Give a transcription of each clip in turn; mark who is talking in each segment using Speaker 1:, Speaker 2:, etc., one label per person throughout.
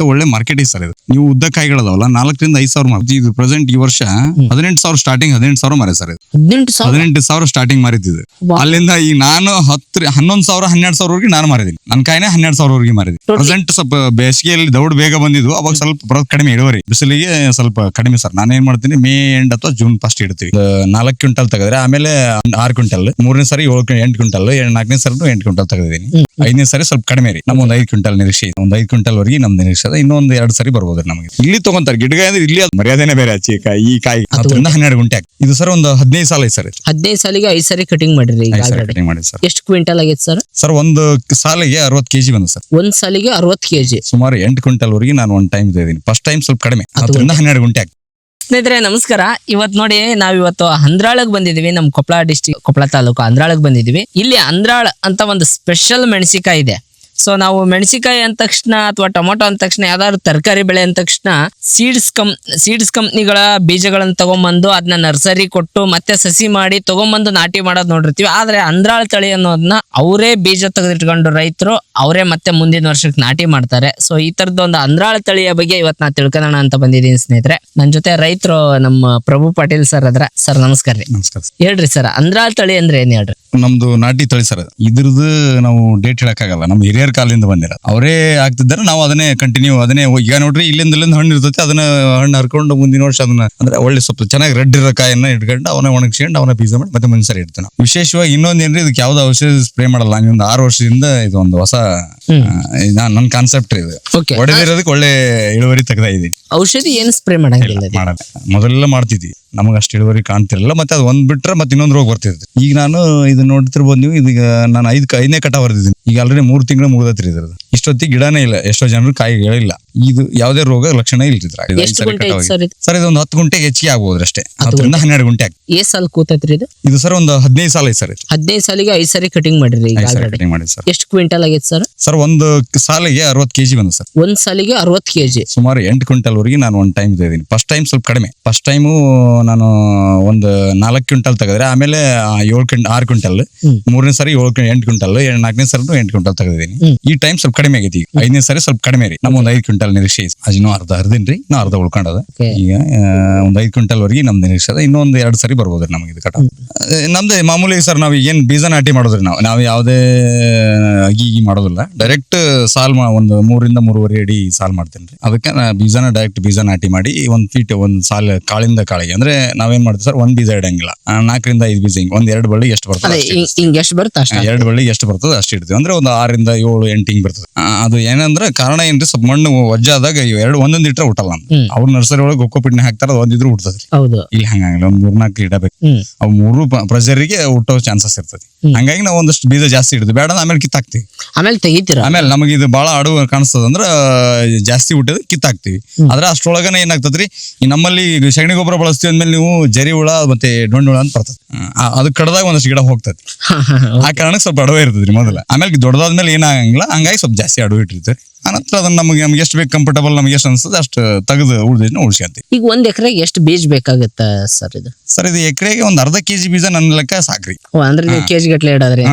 Speaker 1: ಅದಕ್ಕೆ ಒಳ್ಳೆ market sir ಇದು. ನೀವು ಉದ್ದ ಕಾಯಿಗಳದಾವಲ್ಲ ನಾಲ್ಕರಿಂದ ಐದು ಸಾವಿರ ಮಾರ್ತಿ ಇದು ಪ್ರೆಸೆಂಟ್ ಈ ವರ್ಷ ಹದಿನೆಂಟು ಸಾವಿರ ಸ್ಟಾರ್ಟಿಂಗ್ ಹದಿನೆಂಟು ಸಾವಿರ ಮಾರಿ ಸರ್
Speaker 2: ಹದಿನೆಂಟು ಸಾವಿರ?
Speaker 1: ಹದಿನೆಂಟು ಸಾವಿರ ಸ್ಟಾರ್ಟಿಂಗ್ ಮಾರಿದ್ದು ಅಲ್ಲಿಂದ ಈಗ ನಾನು ಹತ್ತು ಹನ್ನೊಂದು ಸಾವಿರ ಹನ್ನೆರಡು ಸಾವಿರವರೆಗೆ ನಾನು ಮಾರಿದ್ದೀನಿ. ನನ್ನ ಕಾಯಿನೇ ಹನ್ನೆರಡು ಸಾವಿರವರೆಗೆ ಮಾರಿದ್ದೀನಿ. ಪ್ರೆಸೆಂಟ್ ಸ್ವಲ್ಪ ಬೇಸಿಗೆಯಲ್ಲಿ ದೌಡ್ ಬೇಗ ಬಂದಿದ್ವು. ಅವಾಗ ಸ್ವಲ್ಪ ಬರೋದು ಕಡಿಮೆ ಇಳುವರಿ. ಬಿಸಿಲಿಗೆ ಸ್ವಲ್ಪ ಕಡಿಮೆ ಸರ್ ನಾನು ಏನ್ ಮಾಡ್ತೀನಿ ಮೇ ಎಂಡ್ ಅಥವಾ ಜೂನ್ ಫಸ್ಟ್ ಇಡ್ತೀವಿ. ನಾಲ್ಕು ಕ್ವಿಂಟಲ್ ತೆಗೆದ್ರೆ ಆಮೇಲೆ ಆರು ಕ್ವಿಂಟಲ್. ಮೂರನೇ ಸಾರಿ ಏಳು ಎಂಟು ಕ್ವಿಂಟಲ್ ನಾಲ್ಕನೇ ಸಾರಿ ಎಂಟು ಕ್ವಿಂಟಲ್ ತೆಗೆದಿದ್ದೀನಿ. ಐದನೇ ಸಾರಿ ಸ್ವಲ್ಪ ಕಡಿಮೆ ರೀ. ನಮ್ಮ ಒಂದು ಐದು ಕ್ವಿಂಟಲ್ ನಿರೀಕ್ಷೆ ಇದೆ. ಒಂದು ಐದು ಕ್ವಿಂಟಲ್ ವರೆಗೆ ನಮ್ ನಿರೀಕ್ಷೆ ಇದೆ. ಇನ್ನೊಂದು ಎರಡು ಸಾರಿ ಬರ್ಬೋದು ನಮಗೆ. ಇಲ್ಲಿ ತಗೊಂತಾರೆ. ಗಿಡಗಾಯಿ ಅಂದ್ರೆ ಇಲ್ಲಿ ಅದು ಮರ್ಯಾದೆನೇ ಬೇರೆ ಆಚೆ ಈ ಕಾಯಿ ಈ ಕಾಯಿ. ಹತ್ತರಿಂದ ಹನ್ನೆರಡು ಗುಂಟೆ ಆಗಿ ಇದು ಸರ್ ಒಂದು ಹದಿನೈದು ಸಾಲ ಐತೆ ಸರ್ ಇದು.
Speaker 2: ಹದಿನೈದು ಸಾಲಿಗೆ ಐದು ಸಾರಿ ಕಟಿಂಗ್ ಮಾಡಿರಿ ಈಗ
Speaker 1: ಐದು ಸಾರಿ
Speaker 2: already.
Speaker 1: ಕಟಿಂಗ್ ಮಾಡಿ ಸರ್.
Speaker 2: ಎಷ್ಟು ಕ್ವಿಂಟಲ್ ಆಗೈತೆ ಸರ್?
Speaker 1: ಸರ್ ಒಂದು ಸಾಲಿಗೆ ಅರವತ್ತು ಕೆಜಿ ಬಂದು ಸರ್.
Speaker 2: ಒಂದ್ ಸಾಲಿಗೆ ಅರವತ್ತು ಕೆಜಿ.
Speaker 1: ಸುಮಾರು ಎಂಟು ಕ್ವಿಂಟಲ್ ವರೆಗೆ ನಾನು ಒಂದು ಟೈಮ್ ಇದ್ದೀನಿ ಫಸ್ಟ್ ಟೈಮ್ ಸ್ವಲ್ಪ ಕಡಿಮೆ. ಹತ್ತರಿಂದ ಹನ್ನೆರಡು ಗುಂಟೆ
Speaker 2: ಸ್ನೇಹಿತರೆ, ನಮಸ್ಕಾರ. ಇವತ್ ನೋಡಿ ನಾವ್ ಇವತ್ತು ಹಂದ್ರಾಳಗ್ ಬಂದಿದೀವಿ ನಮ್ ಕೊಪ್ಪಳ ಡಿಸ್ಟಿಕ್ ಕೊಪ್ಪಳ ತಾಲೂಕು ಅಂದ್ರಾಳಗ್ ಬಂದಿದೀವಿ ಇಲ್ಲಿ ಅಂದ್ರಾಳ್ ಅಂತ ಒಂದು ಸ್ಪೆಷಲ್ ಮೆಣಸಿಕಾಯಿ ಇದೆ. ಸೊ ನಾವು ಮೆಣಸಿಕಾಯಿ ಅಂದ ತಕ್ಷಣ ಅಥವಾ ಟೊಮೊಟೊ ಅಂದ ತಕ್ಷಣ, ಯಾವ್ದಾದ್ರು ತರಕಾರಿ ಬೆಳೆ ಅಂದ ತಕ್ಷಣ ಸೀಡ್ಸ್ ಕಂ ಸೀಡ್ಸ್ ಕಂಪ್ನಿಗಳ ಬೀಜಗಳನ್ನ ತಗೊಂಬಂದು ಅದನ್ನ ನರ್ಸರಿ ಕೊಟ್ಟು ಮತ್ತೆ ಸಸಿ ಮಾಡಿ ತಗೊಂಬಂದು ನಾಟಿ ಮಾಡೋದ್ ನೋಡಿರ್ತೀವಿ. ಆದ್ರೆ ಅಂದ್ರಾಳ್ ತಳಿ ಅನ್ನೋದನ್ನ ಅವರೇ ಬೀಜ ತೆಗೆದಿಟ್ಕೊಂಡು ರೈತರು ಅವರೇ ಮತ್ತೆ ಮುಂದಿನ ವರ್ಷಕ್ಕೆ ನಾಟಿ ಮಾಡ್ತಾರೆ. ಸೊ ಈ ತರದ ಒಂದು ಅಂದ್ರಾಳ ತಳಿಯ ಬಗ್ಗೆ ಇವತ್ತು ನಾ ತಿಳ್ಕೊಳ್ಳೋಣ ಅಂತ ಬಂದಿದ್ದೀನಿ ಸ್ನೇಹಿತರೆ. ನನ್ನ ಜೊತೆ ರೈತರು ನಮ್ಮ ಪ್ರಭು ಪಾಟೀಲ್ ಸರ್ ಅದ್ರ. ಸರ್ ನಮಸ್ಕಾರ ರೀ.
Speaker 1: ನಮಸ್ಕಾರ ಸರ್.
Speaker 2: ಹೇಳ್ರಿ ಸರ್ ಅಂದ್ರಾಳ ತಳಿ ಅಂದ್ರೆ ಏನ್ ಹೇಳ್ರಿ?
Speaker 1: ನಮ್ದು ನಾಟಿ ತಳಿ ಸರ್ ಅದು. ಇದ್ರದ್ದು ನಾವು ಡೇಟ್ ಹೇಳಕ್ಕಾಗಲ್ಲ. ನಮ್ಮ ಹಿರಿಯರ ಕಾಲದಿಂದ ಬಂದಿರ ಅವರೇ ಆಗ್ತಿದ್ದಾರೆ. ನಾವು ಅದನ್ನೇ ಕಂಟಿನ್ಯೂ ಅದನ್ನೇ ಈಗ ನೋಡ್ರಿ ಇಲ್ಲಿಂದ ಇಲ್ಲಿಂದ ಹಣ್ಣು ಇರ್ತೈತಿ ಅದನ್ನ ಹಣ್ಣು ಹರ್ಕೊಂಡು ಮುಂದಿನ ವರ್ಷ ಅದನ್ನ ಅಂದ್ರೆ ಒಳ್ಳೆ ಸ್ವಲ್ಪ ಚೆನ್ನಾಗಿ ರೆಡ್ ಇರೋ ಕಾಯನ್ನ ಇಟ್ಕೊಂಡು ಅವನ ಒಣಗಿಸ್ಕೊಂಡು ಅವನ ಬೀಜ ಮಾಡಿ ಮತ್ತೆ ಮುಂದೆ ಸರಿ ಇಡ್ತಾನೆ ವಿಶೇಷವಾಗಿ ಇನ್ನೊಂದ್ ಏನ್ರಿ ಇದಕ್ಕೆ ಯಾವ್ದು ಔಷಧಿ ಸ್ಪ್ರೇ ಮಾಡಲ್ಲ. ನೀವು ಒಂದು ಆರು ವರ್ಷದಿಂದ ಇದು ಒಂದು ಹೊಸ
Speaker 2: ಹ್ಮ್.
Speaker 1: ನನ್ನ ಕಾನ್ಸೆಪ್ಟ್ ಇದು. ಹೊಡೆದಿರೋದಕ್ಕೆ ಒಳ್ಳೆ ಇಳುವರಿ ತೆಗ್ದಾ ಇದೀನಿ
Speaker 2: ಔಷಧಿ ಏನ್ ಸ್ಪ್ರೇ ಮಾಡಂಗಿಲ್ಲ.
Speaker 1: ಮಾಡಲ್ಲ. ಮೊದಲೆಲ್ಲ ಮಾಡ್ತಿದ್ವಿ. ನಮಗೆ ಅಷ್ಟು ಇಳುವರಿ ಕಾಣ್ತಿರಲಿಲ್ಲ ಮತ್ತೆ ಅದು ಒಂದ್ ಬಿಟ್ರೆ ಮತ್ತೆ ಇನ್ನೊಂದು ರೋಗ ಬರ್ತಿರ್ತದೆ ಈಗ ನಾನು ಇದು ನೋಡ್ತಿರ್ಬೋದು ನೀವು ಇದೀಗ ನಾನು ಐದ್ ಐದನೇ ಕಟ ಬರ್ದಿದ್ದೀನಿ. ಈಗ ಆಲ್ರೆಡಿ ಮೂರ್ ತಿಂಗಳು ಮುಗಿದತ್ರಿ ಇದ್ರದ್ದು. ಇಷ್ಟೊತ್ತಿಗೆ ಗಿಡನೇ ಇಲ್ಲ ಎಷ್ಟೋ ಜನರು ಕಾಯಿಗಳಿಲ್ಲ ಇದು ಯಾವುದೇ ರೋಗ ಲಕ್ಷಣ ಇಲ್ತಿದ್ರ
Speaker 2: ಸರ್ ಇದು?
Speaker 1: ಸರ್ ಇದೊಂದು ಹತ್ತು ಗುಂಟೆಗೆ ಹೆಚ್ಚಿಗೆ ಆಗ್ಬೋದು ಅಷ್ಟೇ. ಹತ್ತರಿಂದ ಹನ್ನೆರಡು ಗುಂಟೆ
Speaker 2: ಎಷ್ಟು ಸಾಲ್ ಕೂತೈತ್ರಿ ಇದು?
Speaker 1: ಇದು ಸರ್ ಒಂದು ಹದಿನೈದು ಸಾಲ ಐತೆ ಸರ್
Speaker 2: ಹದಿನೈದು ಸಾಲಿಗೆ ಐದು ಸಾರಿ ಕಟಿಂಗ್ ಮಾಡಿರಿ
Speaker 1: ಕಟಿಂಗ್ ಮಾಡಿ ಸರ್
Speaker 2: ಎಷ್ಟು ಕ್ವಿಂಟಲ್ ಆಗೈತೆ ಸರ್?
Speaker 1: ಸರ್ ಒಂದು ಸಾಲಿಗೆ ಅರವತ್ತು ಕೆಜಿ ಬಂದ್ ಸರ್.
Speaker 2: ಒಂದ್ ಸಾಲಿಗೆ ಅರವತ್ತು ಕೆಜಿ.
Speaker 1: ಸುಮಾರು ಎಂಟು ಕ್ವಿಂಟಲ್ ವರೆಗೆ ನಾನು ಒಂದು ಟೈಮ್ ಇದ್ದೀನಿ ಫಸ್ಟ್ ಟೈಮ್ ಸ್ವಲ್ಪ ಕಡಿಮೆ. ಫಸ್ಟ್ ಟೈಮು ನಾನು ಒಂದು ನಾಲ್ಕು ಕ್ವಿಂಟಲ್ ತೆಗೆದ್ರೆ ಆಮೇಲೆ ಏಳು ಕ್ವಿಂಟ್ ಆರು ಕ್ವಿಂಟಲ್. ಮೂರನೇ ಸಾರಿ ಏಳು ಎಂಟು ಕ್ವಿಂಟಲ್ ನಾಲ್ಕನೇ ಸಾರಿ ಎಂಟು ಕ್ವಿಂಟಲ್ ತೆಗೆದಿದ್ದೀನಿ. ಈ ಟೈಮ್ ಸ್ವಲ್ಪ ಕಡಿಮೆ ಆಗೈತಿ ಈಗ. ಐದನೇ ಸಾರಿ ಸ್ವಲ್ಪ ಕಡಿಮೆ ರೀ. ನಮ್ಮ ಒಂದು ಐದು ಕ್ವಿಂಟಲ್ ನಿರೀಕ್ಷೆ ಐತಿ. ಅರ್ಧ ಅರ್ಧ ಅರ್ಧಿನ್ರಿ ನಾ ಅರ್ಧ ಉಳ್ಕೊಂಡದ. ಈಗ ಒಂದು ಐದು ಕ್ವಿಂಟಲ್ ವರೆಗೆ ನಮ್ದು ನಿರೀಕ್ಷೆ ಅದ. ಇನ್ನೊಂದು ಎರಡು ಸಾರಿ ಬರ್ಬೋದು ನಮಗೆ ಇದು ಕಟ ನಮ್ದು ಮಾಮೂಲಿ ಸರ್ ನಾವು ಏನು ಬೀಜ ನಾಟಿ ಮಾಡೋದ್ರಿ ನಾವು. ನಾವು ಯಾವುದೇ ಅಗಿ ಮಾಡೋದಿಲ್ಲ. ಡೈರೆಕ್ಟ್ ಸಾಲ್ ಒಂದು ಮೂರಿಂದ ಮೂರುವರೆ ಅಡಿ ಸಾಲ್ ಮಾಡ್ತೇನೆ ರೀ. ಅದಕ್ಕೆ ನಾ ಬೀಜನ ಡೈರೆಕ್ಟ್ ಬೀಜ ನಾಟಿ ಮಾಡಿ ಒಂದು ಫೀಟ್ ಒಂದು ಸಾಲ್ ಕಾಳಿಂದ ಕಾಳಿಗೆ. ಅಂದ್ರೆ ನಾವೇನ್ ಮಾಡ್ತೀವಿ ಸರ್? ಒಂದ್ ಬೀಜ ಇಡಂಗಿಲ್ಲ. ಆ, ನಾಲ್ಕರಿಂದ ಐದು ಬೀಜ ಹಿಂಗ್. ಒಂದ್ ಎರಡು ಬಳ್ಳಿ ಎಷ್ಟು ಬರ್ತದೆ
Speaker 2: ಅದೇ
Speaker 1: ಅಷ್ಟೇ
Speaker 2: ಹಿಂಗ್- ಹಿಂಗ್ ಎಷ್ಟು ಬರುತ್ತೆ ಅಷ್ಟ
Speaker 1: ಎರಡು ಬಳ್ಳಿ ಎಷ್ಟು ಬರ್ತದೆ ಅಷ್ಟು ಇಡ್ತೀವಿ. ಅಂದ್ರೆ ಒಂದು ಆರಿಂದ ಏಳು ಎಂಟು ಹಿಂಗ್ ಬರ್ತದೆ. ಆ, ಅದು ಏನಂದ್ರೆ ಕಾರಣ ಏನ್ರಿ ಸ್ವಲ್ಪ ಮಣ್ಣು ವಜ್ಜಾದಾಗ ಎರಡು ಒಂದೊಂದ್ ಇಟ್ರೆ ಹುಟ್ಟಲ್ಲ.
Speaker 2: ಹ್ಮ್.
Speaker 1: ಅವ್ರ ನರ್ಸರಿ ಒಳಗೆ ಗೊಕ್ಕೋ ಪಿಟ್ನೆ ಹಾಕ್ತಾರ ಒಂದಿದ್ರು ಹುಟ್ಟದ್
Speaker 2: ಹೌದು.
Speaker 1: ಇಲ್ಲಿ ಹಂಗಂಗಿಲ್ಲ ಒಂದ್ ಮೂರ್ನಾಲ್ಕು ಇಡಬೇಕು
Speaker 2: ಹ್ಮ್.
Speaker 1: ಅವು ಮೂರು ಪ್ರಜರಿಗೆ ಹುಟ್ಟೋ ಚಾನ್ಸಸ್ ಇರ್ತದೆ.
Speaker 2: ಹ್ಮ್.
Speaker 1: ಹಂಗಾಗಿ ನಾವು ಒಂದಷ್ಟು ಬೀಜ ಜಾಸ್ತಿ ಇಡ್ತೀವಿ ಬೇಡ ಅಂದ್ರೆ ಆಮೇಲೆ ಕಿತ್ತಾಕ್ತಿವಿ.
Speaker 2: ಆಮೇಲೆ ತೆಗಿತೀರಾ?
Speaker 1: ಆಮೇಲೆ ನಮಗೆ ಇದು ಬಹಳ ಅಡು ಕಾಣಿಸ್ತದ ಅಂದ್ರ ಜಾಸ್ತಿ ಹುಟ್ಟಿದ್ರೆ ಕಿತ್ತಾಕ್ತಿವಿ.
Speaker 2: ಹ್ಮ್.
Speaker 1: ಆದ್ರೆ ಅಷ್ಟ್ರೊಳಗನೆ ಏನಾಗ್ತದ್ರಿ ಈ ನಮ್ಮಲ್ಲಿ ಸಗಣಿ ಗೊಬ್ಬರ ಬಳಸ್ತೀವಿ ಅಂದ್ಮೇಲೆ ನೀವು ಜರಿ ಹುಳ ಮತ್ತೆ ಡೊಣ್ಣ ಹುಳ ಅಂತ ಬರ್ತದೆ. ಅದು ಕಡ್ದಾಗ ಒಂದಷ್ಟು ಗಿಡ ಹೋಗ್ತದೆ ಆ ಕಾರಣಕ್ಕೆ ಸ್ವಲ್ಪ ಅಡವೆ ಇರ್ತದ್ರಿ ಮೊದಲ. ಆಮೇಲೆ ದೊಡ್ಡದಾದ್ಮೇಲೆ ಏನಾಗಂಗಿಲ್ಲ ಹಂಗಾಗಿ ಸ್ವಲ್ಪ ಜಾಸ್ತಿ ಅಡವೆ ಇಟ್ಟಿರ್ತೀವಿ. ಆನಂತರ ಅದನ್ನ ನಮಗೆ ನಮ್ಗೆ ಎಷ್ಟು ಬೇಕು ಕಂಫರ್ಟಬಲ್ ನಮ್ಗೆ ಎಷ್ಟು ಅನ್ಸುತ್ತೆ ಅಷ್ಟು ತೆಗೆದು ಉಳಿದಿನ ಉಳಿಸ್ಕೊಂತೀವಿ.
Speaker 2: ಈಗ ಒಂದ್ ಎಕರೆಗೆ ಎಷ್ಟು ಬೀಜ ಬೇಕಾಗತ್ತ ಸರ್ ಇದು?
Speaker 1: ಸರ್ ಇದು ಎಕರೆಗೆ ಒಂದ್ ಅರ್ಧ ಕೆಜಿ ಬೀಜ ನನ್ನ ಲೆಕ್ಕ ಸಾಕ್ರಿ.
Speaker 2: ಓ ಅಂದ್ರೆ ನೀವು ಕೆಜಿ ಗಟ್ಲೆ ಇಡೋದ್ರಿ.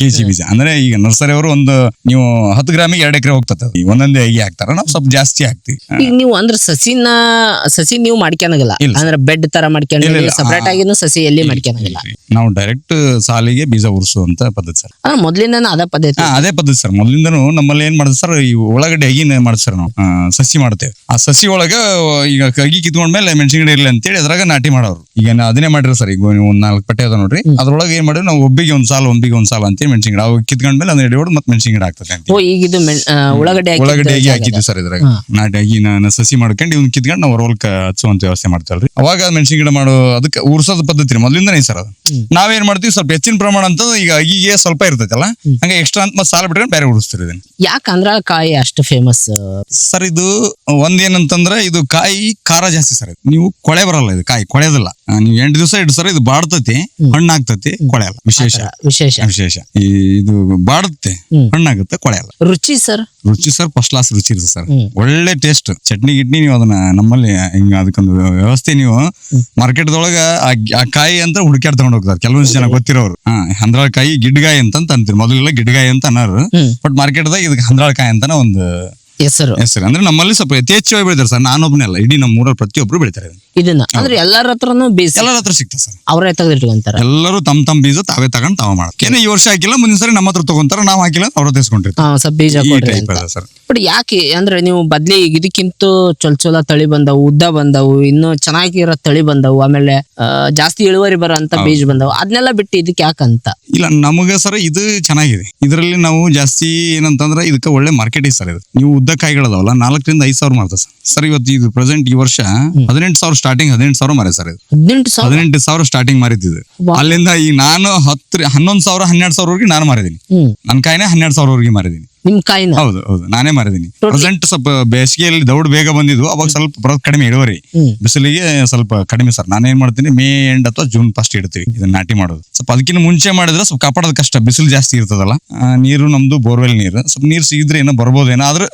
Speaker 1: ಕೆಜಿ ಬೀಜ. ಅಂದ್ರೆ ಈಗ ನರ್ಸರಿ ಅವರು ಒಂದು ನೀವು ಹತ್ತು ಗ್ರಾಮಿಗೆ ಎರಡು ಎಕರೆ ಹೋಗ್ತದೆ. ಈ ಒಂದೊಂದೇ ಅಗಿ ಹಾಕ್ತಾರ. ನಾವು ಸ್ವಲ್ಪ ಜಾಸ್ತಿ ಹಾಕ್ತಿವಿ.
Speaker 2: ಈಗ ನೀವು ಅಂದ್ರೆ ಸಸಿನ ಸಸಿ ನೀವು ಮಾಡ್ಕೊಳಂಗಿಲ್ಲ
Speaker 1: ಇಲ್ಲ.
Speaker 2: ಅಂದ್ರೆ ಬೆಡ್ ತರ
Speaker 1: ಇಲ್ಲ,
Speaker 2: ಮಾಡ್ಕೊಂಡು
Speaker 1: ಇಲ್ಲ.
Speaker 2: ಸಪರೇಟ್. ಆಗಿನೂ ಸಸಿ ಎಲ್ಲಿ ಮಾಡ್ಕೊಳಂಗಿಲ್ಲ
Speaker 1: ನಾವು ಡೈರೆಕ್ಟ್ ಸಾಲಿಗೆ ಬೀಜ ಉರ್ಸುವಂತ ಪದ್ಧತಿ ಸರ್.
Speaker 2: ಮೊದ್ಲಿಂದ ಅದ ಪದ್ಧತಿ.
Speaker 1: ಹಾ ಅದೇ ಪದ್ಧತಿ ಸರ್. ಮೊದಲಿಂದನೂ ನಮ್ಮಲ್ಲಿ ಏನ್ ಮಾಡುದು ಸರ್ ಈ ಒಳಗಡೆ ಅಗಿನ ಮಾಡ್ತಾರ ಸರ್ ನಾವು? ಆ, ಸಸಿ ಮಾಡ್ತೇವೆ. ಆ ಸಸಿ ಒಳಗ ಈಗ ಅಗಿ ಕಿತ್ಕೊಂಡ್ಮೇಲೆ ಮೆಣಸಿನ ಗಿಡ ಇರ್ಲಿ ಅಂತೇಳಿ ಅದ್ರಾಗ ನಾಟಿ ಮಾಡೋರು. ಈಗ ನಾ ಅದನ್ನೇ ಮಾಡಿರಿ ಸರ್ ಈಗ ಒಂದ್ ನಾಲ್ಕು ಪಟ್ಟೆ ಅದ ನೋಡ್ರಿ. ಅದ್ರೊಳಗ ಏನ್ ಮಾಡಿರಿ ನಾವು ಒಬ್ಬಿಗೆ ಒಂದ್ ಸಾಲ ಒಬ್ಬಿಗೆ ಒಂದ್ ಸಾಲ ಅಂತೇಳಿ ಮೆಣಸಿನ ಗಿಡ ಅವು ಕಿತ್ಕೊಂಡ್ಮೇಲೆ ಅದನ್ನ ಎಡಿ ಹೊಡೆದು ಮತ್ತೆ ಮೆಣಸಿನ ಗಿಡ ಆಗ್ತದೆ ಅಂತ
Speaker 2: ಓ ಈಗ ಇದು ಮೆಣ್- ಆ, ಉಳ್ಳಾಗಡ್ಡಿ ಹಾಕಿದ್ದು
Speaker 1: ಅಗಿ
Speaker 2: ಜಾಗ.
Speaker 1: ಹಾಕಿದ್ವಿ ಸರ್ ಇದ್ರಾಗ.
Speaker 2: ಹಾ.
Speaker 1: ನಾಟಿ ಅಗಿ ನಾನು ಸಸಿ ಮಾಡ್ಕೊಂಡು ಇವ್ನ ಕಿತ್ಕೊಂಡು ನಾವು ಹೊಲ್ಕ ಹಚ್ಚುವಂತ ವ್ಯವಸ್ಥೆ ಮಾಡ್ತೇವ್ರಿ ಅವಾಗ ಮೆಣಸಿನ ಗಿಡ ಮಾಡೋ ಅದಕ್ಕೆ ಉರ್ಸೋದ್ ಪದ್ಧತಿ ಮೊದಲಿಂದನೇ ಸರ್ ಅದು.
Speaker 2: ಹ್ಮ್.
Speaker 1: ನಾವೇನ್ ಮಾಡ್ತೀವಿ ಸ್ವಲ್ಪ ಹೆಚ್ಚಿನ ಪ್ರಮಾಣ ಅಂತ ಈಗ ಅಗಿಗೆ ಸ್ವಲ್ಪ ಇರ್ತೈತಲ್ಲ ಹಂಗ ಎಕ್ಸ್ಟ್ರಾ ಅಂತ ಮತ್ತೆ ಸಾಲ ಬಿಟ್ಕೊಂಡು ಬೇರೆ ಉಡಿಸ್ತೀರಿ ಇದನ್ನ.
Speaker 2: ಯಾಕೆ ಅಂದ್ರ ಕಾಯಿ ಅಷ್ಟು ಫೇಮಸ್
Speaker 1: ಸರ್, ಇದು ಒಂದೇನಂತಂದ್ರೆ ಇದು ಕಾಯಿ ಖಾರ ಜಾಸ್ತಿ ಸರ್. ನೀವು ಕೊಳೆ ಬರಲ್ಲ ಇದು ಕಾಯಿ ಕೊಳೆಯೋದಿಲ್ಲ ಆ, ನೀವು ಎಂಟು ದಿವಸ ಇಡ್ತಾರ ಸರ್ ಇದು ಬಾಡ್ತತಿ ಹಣ್ಣಾಗ್ತತಿ ಕೊಳೆಯಲ್ಲ ವಿಶೇಷ.
Speaker 2: ವಿಶೇಷ.
Speaker 1: ವಿಶೇಷ. ಈ ಇದು ಬಾಡುತ್ತೆ. ಹಣ್ಣಾಗುತ್ತೆ ಕೊಳೆಯಲ್ಲ
Speaker 2: ರುಚಿ ಸರ್?
Speaker 1: ರುಚಿ ಸರ್ ಫಸ್ಟ್ ಕ್ಲಾಸ್ ರುಚಿ ಇರುತ್ತೆ ಸರ್. ಒಳ್ಳೆ ಟೇಸ್ಟ್ ಚಟ್ನಿ ಗಿಟ್ನಿ ನೀವು ಅದನ್ನ ನಮ್ಮಲ್ಲಿ ಹಿಂಗ ಅದಕ್ಕೊಂದು ವ್ಯವಸ್ಥೆ ನೀವು ಮಾರ್ಕೆಟ್ ದೊಳಗ ಆ ಕಾಯಿ ಅಂತ ಹುಡುಕ್ಯಾಡ್ ತಗೊಂಡ್ ಹೋಗ್ತಾರೆ. ಕೆಲವೊಂದು ಜನ ಗೊತ್ತಿರೋರು. ಹಾ ಹಂದ್ರಾಳ ಕಾಯಿ ಗಿಡ್ಗಾಯಿ ಅಂತ ಅಂತ ಅಂತೀರಿ ಮೊದಲೆಲ್ಲ ಗಿಡ್ಗಾಯಿ ಅಂತ ಅನ್ನೋರು. ಬಟ್ ಮಾರ್ಕೆಟ್ ದಾಗ ಇದಕ್ಕೆ ಹಂದ್ರಾಳ ಕಾಯಿ ಅಂತಾನೆ ಒಂದು
Speaker 2: ಹೆಸರು.
Speaker 1: ಹೆಸರು. ಅಂದ್ರೆ ನಮ್ಮಲ್ಲಿ ಸ್ವಲ್ಪ ಯಥೇಚ್ಛವಾಗಿ ಬೆಳಿತಾರೆ ಸರ್. ನಾನೊಬ್ಬನೇ ಅಲ್ಲ. ಇಡೀ ನಮ್ಮ ಊರಲ್ಲಿ ಪ್ರತಿಯೊಬ್ರು ಬೆಳಿತಾರೆ ಇದನ್ನ.
Speaker 2: ಇದನ್ನ. ಅಂದ್ರೆ ಎಲ್ಲರ ಹತ್ರನು ಬೀಜ
Speaker 1: ಎಲ್ಲರ ಹತ್ರ ಸಿಗ್ತದೆ ಸರ್.
Speaker 2: ಅವರೇ ತೆಗೆದಿಟ್ಕೊಂತಾರ.
Speaker 1: ಎಲ್ಲರೂ ತಮ್ಮ ತಮ್ಮ ಬೀಜ ತಾವೇ ತಗೊಂಡ್ ತಾವ ಮಾಡ್ತಾರೆ. ಏನೇ ಈ ವರ್ಷ ಹಾಕಿಲ್ಲ ಮುಂದಿನ ಸರಿ ನಮ್ಮ ಹತ್ರ ತಗೊಂತಾರ ನಾವು ಹಾಕಿಲ್ಲ ಅವ್ರ ತೆಸ್ಕೊಂಡಿರ್ತಾರೆ
Speaker 2: ಸರ್ ಸ್ವಲ್ಪ ಬೀಜ
Speaker 1: ಈ
Speaker 2: ಕೊಡ್ರಿ
Speaker 1: ಟೈಪ್
Speaker 2: ಅಂತ.
Speaker 1: ಅದ ಸರ್.
Speaker 2: ಬಟ್ ಯಾಕೆ ಅಂದ್ರೆ ನೀವು ಬದ್ಲಿ ಇದಕ್ಕಿಂತ ಚೊಲ್ ಚೊಲ ತಳಿ ಬಂದವು ಉದ್ದ ಬಂದವು ಇನ್ನು ಚೆನ್ನಾಗಿರೋ ತಳಿ ಬಂದವು ಆಮೇಲೆ ಆ, ಜಾಸ್ತಿ ಇಳುವರಿ ಬರೋ ಅಂತ ಬೀಜ ಬಂದವು. ಅದನ್ನೆಲ್ಲ ಬಿಟ್ಟು ಇದಕ್ಕೆ ಯಾಕಂತ?
Speaker 1: ಇಲ್ಲ ನಮಗೆ ಸರ್ ಇದು ಚೆನ್ನಾಗಿದೆ. ಇದರಲ್ಲಿ ನಾವು ಜಾಸ್ತಿ ಏನಂತಂದ್ರೆ ಇದಕ್ಕೆ ಒಳ್ಳೆ ಮಾರ್ಕೆಟ್ ಇದೆ ಸರ್ ಇದು. ನೀವು ಉದ್ದ ಕಾಯಿಗಳದಾವಲ್ಲ ನಾಲ್ಕರಿಂದ ಐದು ಸಾವಿರ ಮಾರ್ತ ಸರ್. ಸರ್ ಇವತ್ತು ಇದು ಪ್ರೆಸೆಂಟ್ ಈ ವರ್ಷ ಹದಿನೆಂಟು ಸಾವಿರ ಸ್ಟಾರ್ಟಿಂಗ್ ಹದಿನೆಂಟು ಸಾವಿರ ಮಾರಿ ಸರ್ ಇದು.
Speaker 2: ಹದಿನೆಂಟು ಸಾವಿರ?
Speaker 1: ಹದಿನೆಂಟು ಸಾವಿರ ಸ್ಟಾರ್ಟಿಂಗ್ ಮಾರಿದ್ದು. ಅಲ್ಲಿಂದ ಈ ನಾನು ಹತ್ತು ಹನ್ನೊಂದು ಸಾವಿರ ಹನ್ನೆರಡು ಸಾವಿರವರೆಗೆ ನಾನು ಮಾರಿದ್ದೀನಿ. ನನ್ನ ಕಾಯಿನೇ ಹನ್ನೆರಡು ಸಾವಿರವರೆಗೆ ಮಾರಿದ್ದೀನಿ.
Speaker 2: ನಿಮ್ ಕಾಯಿನ?
Speaker 1: ಹೌದು ಹೌದು. ನಾನೇ ಮಾರಿದೀನಿ ಪ್ರೆಸೆಂಟ್ ಸ್ವಲ್ಪ ಬೇಸಿಗೆಯಲ್ಲಿ ದೌಡ್ ಬೇಗ ಬಂದಿದ್ವು. ಅವಾಗ ಸ್ವಲ್ಪ ಬರೋದು ಕಡಿಮೆ ಇಳುವರಿ. ಬಿಸಿಲಿಗೆ ಸ್ವಲ್ಪ ಕಡಿಮೆ ಸರ್. ನಾನೇನ್ ಮಾಡ್ತೀನಿ ಮೇ ಎಂಡ್ ಅಥವಾ ಜೂನ್ ಫಸ್ಟ್ ಇಡ್ತೀವಿ. ಇದನ್ನ ನಾಟಿ ಮಾಡೋದು. ಸ್ವಲ್ಪ ಅದಕ್ಕಿಂತ ಮುಂಚೆ ಮಾಡಿದ್ರೆ ಸ್ವಲ್ಪ ಕಾಪಾಡೋದು ಕಷ್ಟ. ಬಿಸಿಲು ಜಾಸ್ತಿ ಇರ್ತದಲ್ಲ. ನೀರು ನಮ್ದು ಬೋರ್ವೆಲ್ ನೀರು. ಸ್ವಲ್ಪ ನೀರು ಸಿಗಿದ್ರೆ ಏನೋ ಬರ್ಬೋದೇನೋ ಆದ್ರೆ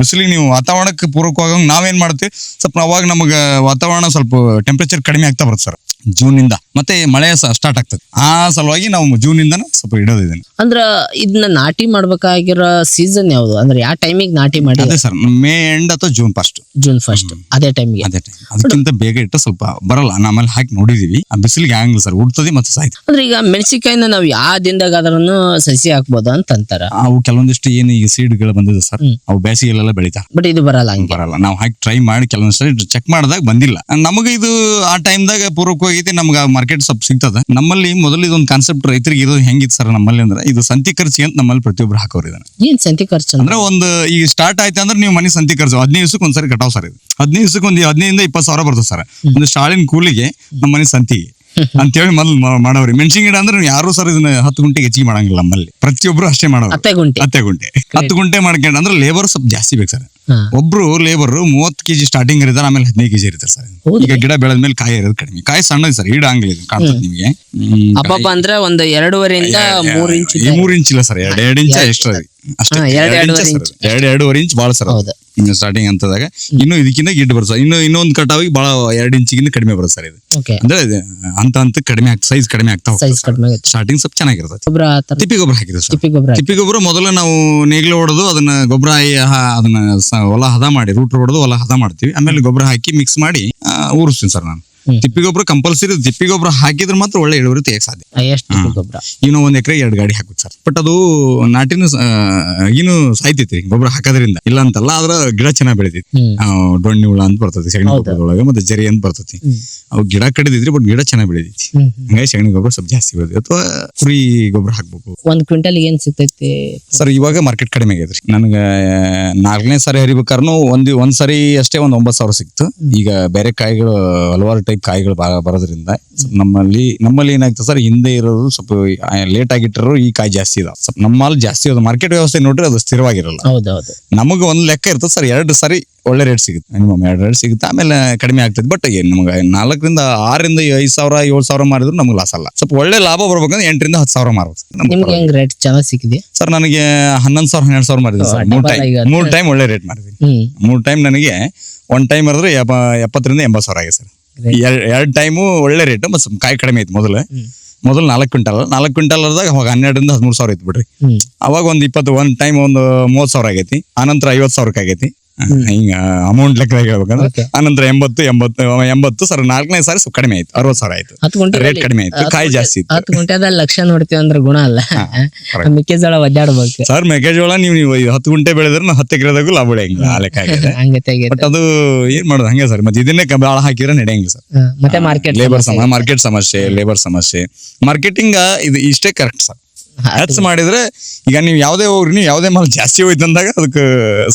Speaker 1: ಬಿಸಿಲಿಗೆ ನೀವು ವಾತಾವರಣಕ್ಕೆ ಪೂರಕವಾಗಿ ನಾವೇನ್ ಮಾಡ್ತೀವಿ ಸ್ವಲ್ಪ ಅವಾಗ ನಮಗೆ ವಾತಾವರಣ ಸ್ವಲ್ಪ ಟೆಂಪರೇಚರ್ ಕಡಿಮೆ ಆಗ್ತಾ ಬರುತ್ತೆ ಸರ್. ಜೂನ್ ಇಂದ ಮತ್ತೆ ಮಳೆ ಸ್ಟಾರ್ಟ್ ಆಗ್ತದೆ. ಆ ಸಲುವಾಗಿ ನಾವು ಜೂನ್ ಇಂದ ಸ್ವಲ್ಪ ಇಡೋದಿದ್ದೇನೆ
Speaker 2: ಅಂದ್ರ ಇದನ್ನ ನಾಟಿ ಮಾಡ್ಬೇಕಾಗಿರೋ ಸೀಸನ್ ಯಾವ್ದು? ಅಂದ್ರೆ ಯಾವ ಟೈಮಿಗೆ ನಾಟಿ ಮಾಡಿ?
Speaker 1: ಅದೇ ಸರ್ ಮೇ ಎಂಡ್ ಅಥವಾ ಜೂನ್ ಫಸ್ಟ್
Speaker 2: ಜೂನ್ ಫಸ್ಟ್ ಅದೇ ಟೈಮ್ಗೆ
Speaker 1: ಅದೇ time. ಅದಕ್ಕಿಂತ ಬೇಗ ಇಟ್ಟು ಸ್ವಲ್ಪ ಬರಲ್ಲ. ನಮ್ಮಲ್ಲಿ ಹಾಕಿ ನೋಡಿದೀವಿ. ಆ ಬಿಸಿಲಿಗೆ ಆಗಂಗಿಲ್ಲ ಸರ್ ಉಡ್ತದೆ ಮತ್ತೆ ಸಾಯ್ತು
Speaker 2: ಅಂದ್ರೆ ಈಗ ಮೆಣಸಿಕಾಯಿನ ನಾವು ಯಾವ ದಿನದಾಗಾದ್ರೂ ಸಸಿ ಹಾಕ್ಬೋದು ಅಂತ ಅಂತಾರ.
Speaker 1: ಅವು ಕೆಲವೊಂದಿಷ್ಟು ಏನು ಈಗ ಸೀಡ್ಗಳು ಬಂದಿದೆ ಸರ್. ಅವು ಬೇಸಿಗೆಲೆಲ್ಲ ಬೆಳಿತಾರ.
Speaker 2: ಬಟ್ ಇದು ಬರಲ್ಲ ಹಂಗೆ.
Speaker 1: ಬರಲ್ಲ. ನಾವು ಹಾಕಿ ಟ್ರೈ ಮಾಡಿ ಕೆಲವೊಂದ್ಸರಿ ಚೆಕ್ ಮಾಡಿದಾಗ ಬಂದಿಲ್ಲ. ನಮಗೆ ಇದು ಆ ಟೈಮ್ದಾಗ ಪೂರಕವಾಗೈತಿ ನಮ್ಗೆ ಮಾರ್ಕೆಟ್ ಸ್ವಲ್ಪ ಸಿಗ್ತದ. ನಮ್ಮಲ್ಲಿ ಮೊದಲು ಇದೊಂದು ಕಾನ್ಸೆಪ್ಟ್ ರೈತರಿಗೆ ಇದು ಹೆಂಗಿತ್ತು ಸರ್ ನಮ್ಮಲ್ಲಿ ಅಂದ್ರೆ ಇದು ಸಂತಿ ಖರ್ಚಿಗೆ ಅಂತ ನಮ್ಮಲ್ಲಿ ಪ್ರತಿಯೊಬ್ರು ಹಾಕೋರು ಇದನ್ನ
Speaker 2: ಏನ್ ಸಂತಿ ಖರ್ಚು ಅಂದ್ರೆ?
Speaker 1: ಅಂದ್ರೆ ಒಂದು ಈ ಸ್ಟಾರ್ಟ್ ಆಯ್ತು ಅಂದ್ರೆ ನೀವು ಮನೆ ಸಂತಿ ಖರ್ಚು ಹದಿನೈದು ದಿವಸಕ್ಕೆ ಒಂದ್ಸರಿ ಕಟಾವ್ ಸರ್ ಇದು. ಹದಿನೈದು ದಿವಸಕ್ಕೆ ಒಂದು ಹದಿನೈದಿಂದ ಇಪ್ಪತ್ತು ಸಾವಿರ ಬರ್ತದೆ ಸರ್. ಒಂದು ಶಾಳಿನ ಕೂಲಿಗೆ ನಮ್ಮ ಮನೆ ಸಂತಿಗೆ ಅಂತೇಳಿ ಮೊದಲು ಮಾಡೋರಿ ಮೆಣಸಿನ ಗಿಡ ಅಂದ್ರೆ ಯಾರು ಸರ್ ಇದನ್ನ ಹತ್ತು ಗುಂಟೆಗೆ ಹೆಚ್ಚಿಗೆ ಮಾಡಂಗಿಲ್ಲ ನಮ್ಮಲ್ಲಿ. ಪ್ರತಿಯೊಬ್ರು ಅಷ್ಟೇ ಮಾಡೋರು.
Speaker 2: ಅತ್ತೆ ಗುಂಟೆ.
Speaker 1: ಹತ್ತೆ ಗುಂಟೆ. ಹತ್ತು ಗುಂಟೆ ಮಾಡ್ಕೊಂಡು ಅಂದ್ರೆ ಲೇಬರ್ ಸ್ವಲ್ಪ ಜಾಸ್ತಿ ಬೇಕು ಸರ್. ಒಬ್ರು ಲೇಬರ್ ಮೂವತ್ತು ಕೆಜಿ ಸ್ಟಾರ್ಟಿಂಗ್ ಇರ್ತಾರೆ ಆಮೇಲೆ ಹದಿನೈದು ಕೆಜಿ ಇರ್ತಾರೆ ಸರ್? ಈಗ ಗಿಡ ಬೆಳೆದ್ಮೇಲೆ ಕಾಯಿ ಇರೋದು ಕಡಿಮೆ. ಕಾಯಿ ಸಣ್ಣ ಸರ್ ಈಡ ಹಂಗಿಲ್ಲ ಇದು ಕಾಣ್ತದೆ ನಿಮಗೆ.
Speaker 2: ಅಬ್ಬಬ್ಬ ಅಂದ್ರೆ ಒಂದು ಎರಡೂವರೆಯಿಂದ ಮೂರ್ ಇಂಚ್
Speaker 1: ಈ ಮೂರ್ ಇಂಚ್ ಇಲ್ಲ ಸರ್ ಎರಡ್ ಎರಡ್ ಇಂಚ್ ಎಷ್ಟು ಅಷ್ಟೇ.
Speaker 2: ಎರಡು
Speaker 1: ಎರಡ್ ಎರಡ್ ಎರಡೂವರೆ ಇಂಚ್ ಭಾಳ ಸರ್
Speaker 2: ಹೌದು.
Speaker 1: ಸ್ಟಾರ್ಟಿಂಗ್ ಅಂತದಾಗ ಇನ್ನು ಇದಕ್ಕಿಂತ ಗಿಡ್ ಬರುತ್ತೆ ಇನ್ನು ಇನ್ನೊಂದು ಕಟಾವಿಗೆ ಬಹಳ ಎರಡ್ ಇಂಚಿಗಿಂತ ಕಡಿಮೆ ಬರುತ್ತೆ ಸರ್ ಇದು.
Speaker 2: ಓಕೆ
Speaker 1: ಅಂದ್ರೆ ಅಂತ ಹಂತ ಹಂತ ಕಡಿಮೆ ಆಗ್ತಾ ಸೈಜ್ ಕಡಿಮೆ ಆಗ್ತಾ
Speaker 2: ಸೈಜ್ ಕಡಿಮೆ ಆಗುತ್ತೆ.
Speaker 1: ಸ್ಟಾರ್ಟಿಂಗ್ ಸ್ವಲ್ಪ ಚೆನ್ನಾಗಿರುತ್ತೆ.
Speaker 2: ಗೊಬ್ಬರ
Speaker 1: ತಿಪ್ಪಿ ಗೊಬ್ಬರ ಹಾಕಿದ್ರು ಸರ್.
Speaker 2: ತಿಪ್ಪಿ ಗೊಬ್ಬರ
Speaker 1: ತಿಪ್ಪಿ ಗೊಬ್ಬರ ಮೊದಲು ನಾವು ನೇಗಿಲು ಹೊಡೆದು ಅದನ್ನ ಗೊಬ್ಬರ ಅದನ್ನ ಸ- ಹೊಲ ಹದ ಮಾಡಿ ರೂಟ್ ಹೊಡೆದು ಹೊಲ ಹದ ಮಾಡ್ತೀವಿ. ಆಮೇಲೆ ಗೊಬ್ಬರ ಹಾಕಿ ಮಿಕ್ಸ್ ಮಾಡಿ ಆ, ಊರಿಸ್ತೀನಿ ಸರ್ ನಾನು. ತಿಪ್ಪಿ ಗೊಬ್ಬರ ಕಂಪಲ್ಸರಿ ತಿಪ್ಪಿ ಗೊಬ್ಬರ ಹಾಕಿದ್ರೆ ಮಾತ್ರ ಒಳ್ಳೆ ಇಳುವರಿ ತೆಗಿಯಕ್ ಸಾಧ್ಯ.
Speaker 2: ಎಷ್ಟು ತಿಪ್ಪಿ ಗೊಬ್ಬರ?
Speaker 1: ಇನ್ನು ಒಂದ್ ಎಕರೆ ಎರಡು ಗಾಡಿ ಹಾಕ್ಬೇಕು ಸರ್. ಬಟ್ ಅದು ನಾಟಿನ ಏನು ಸಾಯ್ತೈತಿ ಗೊಬ್ಬರ ಹಾಕೋದ್ರಿಂದ. ಇಲ್ಲ ಅಂತಲ್ಲ ಆದ್ರ ಗಿಡ ಚೆನ್ನಾಗಿ ಬೆಳಿತೈತಿ. ಡೊಣ್ಣಿ ಹುಳ ಅಂತ ಬರ್ತೈತಿ ಸಗಣಿ ಗೊಬ್ಬರದೊಳಗೆ ಮತ್ತೆ ಜರಿ ಅಂತ ಬರ್ತೈತಿ. ಅವ್ ಗಿಡ ಕಡಿದಿದ್ರಿ ಬಟ್ ಗಿಡ ಚೆನ್ನಾಗಿ ಬೆಳಿತೈತಿ. ಹಂಗಾಗಿ ಸಗಣಿ ಗೊಬ್ಬರ ಸ್ವಲ್ಪ ಜಾಸ್ತಿ ಬೆಳೆದಿ ಅಥವಾ ಕುರಿ ಗೊಬ್ಬರ ಹಾಕ್ಬೇಕು.
Speaker 2: ಒಂದ್ ಕ್ವಿಂಟಲ್ ಏನ್ ಸಿಗ್ತೈತಿ?
Speaker 1: ಸರ್ ಇವಾಗ ಮಾರ್ಕೆಟ್ ಕಡಿಮೆ ಆಗೈತ್ರಿ ನನಗೆ ನಾಲ್ಕನೇ ಸಾರಿ ಹರಿಬೇಕಾರ್ನು ಒಂದ್ ಒಂದ್ ಸರಿ ಅಷ್ಟೇ ಒಂದ್ ಒಂಬತ್ ಸಾವಿರ ಸಿಕ್ತು. ಈಗ ಬೇರೆ ಕಾಯಿಗಳು ಹಲವಾರು ಟೈಪ್ ಕಾಯಿಗಳು ಬಾ- ಬರೋದ್ರಿಂದ ನಮ್ಮಲ್ಲಿ ನಮ್ಮಲ್ಲಿ ಏನಾಗ್ತದೆ ಸರ್ ಹಿಂದೆ ಇರೋದು ಸ್ವಲ್ಪ ಲೇಟ್ ಆಗಿಟ್ಟರು ಈ ಕಾಯಿ ಜಾಸ್ತಿ ಇದೆ ನಮ್ಮಲ್ಲಿ ಜಾಸ್ತಿ ಇರೋದು ಮಾರ್ಕೆಟ್ ವ್ಯವಸ್ಥೆ ನೋಡ್ರಿ ಅದು ಸ್ಥಿರವಾಗಿರಲ್ಲ.
Speaker 2: ಹೌದೌದು.
Speaker 1: ನಮಗೆ ಒಂದು ಲೆಕ್ಕ ಇರ್ತದೆ ಸರ್ ಎರಡು ಸರಿ ಒಳ್ಳೆ ರೇಟ್ ಸಿಗುತ್ತೆ. ಮಿನಿಮಮ್ ಎರಡು ರೇಟ್ ಸಿಗುತ್ತೆ ಆಮೇಲೆ ಕಡಿಮೆ ಆಗ್ತದೆ. ಬಟ್ ನಮ್ಗೆ ನಾಲ್ಕರಿಂದ ಆರರಿಂದ ಐದು ಸಾವಿರ ಏಳು ಸಾವಿರ ಮಾರಿದ್ರು ನಮ್ಗೆ ಲಾಸ್ ಅಲ್ಲ. ಸ್ವಲ್ಪ ಒಳ್ಳೆ ಲಾಭ ಬರ್ಬೇಕಂದ್ರೆ ಎಂಟರಿಂದ ಹತ್ತು ಸಾವಿರ
Speaker 2: ಮಾರ್ಬೋದು ರೇಟ್ ಚೆನ್ನಾಗಿ ಸಿಕ್ಕಿದೆ?
Speaker 1: ಸರ್ ನನಗೆ ಹನ್ನೊಂದು ಸಾವಿರ ಹನ್ನೆರಡು ಸಾವಿರ ಮಾರಿದೆ ಸರ್. ಮೂರ್ ಟೈಮ್ ಮೂರು ಟೈಮ್ ಒಳ್ಳೆ ರೇಟ್
Speaker 2: ಮಾಡಿದ್ವಿ
Speaker 1: ಮೂರು ಟೈಮ್ ನನಗೆ ಒನ್ ಟೈಮ್ ಮಾಡಿದ್ರೆ ಎಪ್ಪ ಎಪ್ಪತ್ತರಿಂದ ಎಂಬತ್ತು ಸಾವಿರ ಆಗಿದೆ ಸರ್. ಎರಡು ಟೈಮು ಒಳ್ಳೆ ರೇಟ್ ಮತ್ತೆ ಸ್ವಲ್ಪ ಕಾಯಿ ಕಡಿಮೆ ಐತಿ ಮೊದಲು. ಮೊದಲು ನಾಲ್ಕು ಕ್ವಿಂಟಲ್ ನಾಲ್ಕು ಕ್ವಿಂಟಲ್ ಅದಾಗ ಅವಾಗ ಹನ್ನೆರಡರಿಂದ ಹದಿಮೂರು ಸಾವಿರ ಐತಿ ಬಿಡ್ರಿ. ಅವಾಗ ಒಂದು ಇಪ್ಪತ್ತು ಒಂದ್ ಟೈಮ್ ಒಂದು ಮೂವತ್ತು ಸಾವಿರ ಆಗೈತಿ ಆನಂತರ ಐವತ್ತು ಸಾವಿರಕ್ಕೆ ಆಗೈತಿ. ಹಿಂಗ ಅಮೌಂಟ್ ಲೆಕ್ಕ ಹೇಳ್ಬೇಕಂದ್ರೆ. ಆನಂತರ ಎಂಬತ್ತು ಎಂಬತ್ತು ಎಂಬತ್ತು ಸರ್ ನಾಲ್ಕನೇ ಸಾರಿ ಸ್ವಲ್ಪ ಕಡಿಮೆ ಆಯ್ತು ಅರವತ್ತು ಸಾವಿರ ಆಯ್ತು.
Speaker 2: ಹತ್ತು ಗುಂಟೆ
Speaker 1: ರೇಟ್ ಕಡಿಮೆ ಆಯ್ತು ಕಾಯಿ ಜಾಸ್ತಿ ಇತ್ತು.
Speaker 2: ಹತ್ತು ಗುಂಟೆದಲ್ಲಿ ಲಕ್ಷ ನೋಡ್ತೀವಿ ಅಂದ್ರೆ ಗುಣ ಅಲ್ಲ. ಮೆಕ್ಕೆಜೋಳ ಒದ್ದಾಡ್ಬೇಕು.
Speaker 1: ಸರ್ ಮೆಕ್ಕೆಜೋಳ ನೀವು ನೀವು ಹತ್ತು ಗುಂಟೆ ಬೆಳೆದ್ರೆ ಹತ್ತು ಎಕರೆದಾಗೂ ಲಾಭ ಬೆಳೆಯಂಗಿಲ್ಲ ಆ ಲೆಕ್ಕ ಬಟ್ ಅದು ಏನ್ ಮಾಡೋದು? ಹಂಗೆ ಸರ್ ಮತ್ತೆ ಇದನ್ನೇ ಬಾಳ ಹಾಕಿದ್ರೆ ನಡೆಯಂಗಿಲ್ಲ ಸರ್.
Speaker 2: ಮತ್ತೆ ಮಾರ್ಕೆಟ್
Speaker 1: ಲೇಬರ್ ಮಾರ್ಕೆಟ್ ಸಮಸ್ಯೆ ಲೇಬರ್ ಸಮಸ್ಯೆ ಮಾರ್ಕೆಟಿಂಗ್ ಇದು ಇಷ್ಟೇ ಕರೆಕ್ಟ್ ಸರ್. ಹೆಚ್ಚು ಮಾಡಿದ್ರೆ ಈಗ ನೀವು ಯಾವುದೇ ಹೋಗ್ರಿ ನೀವು ಯಾವುದೇ ಮಾಲ್ ಜಾಸ್ತಿ ಹೋಯ್ತು ಅಂದಾಗ ಅದಕ್ಕೆ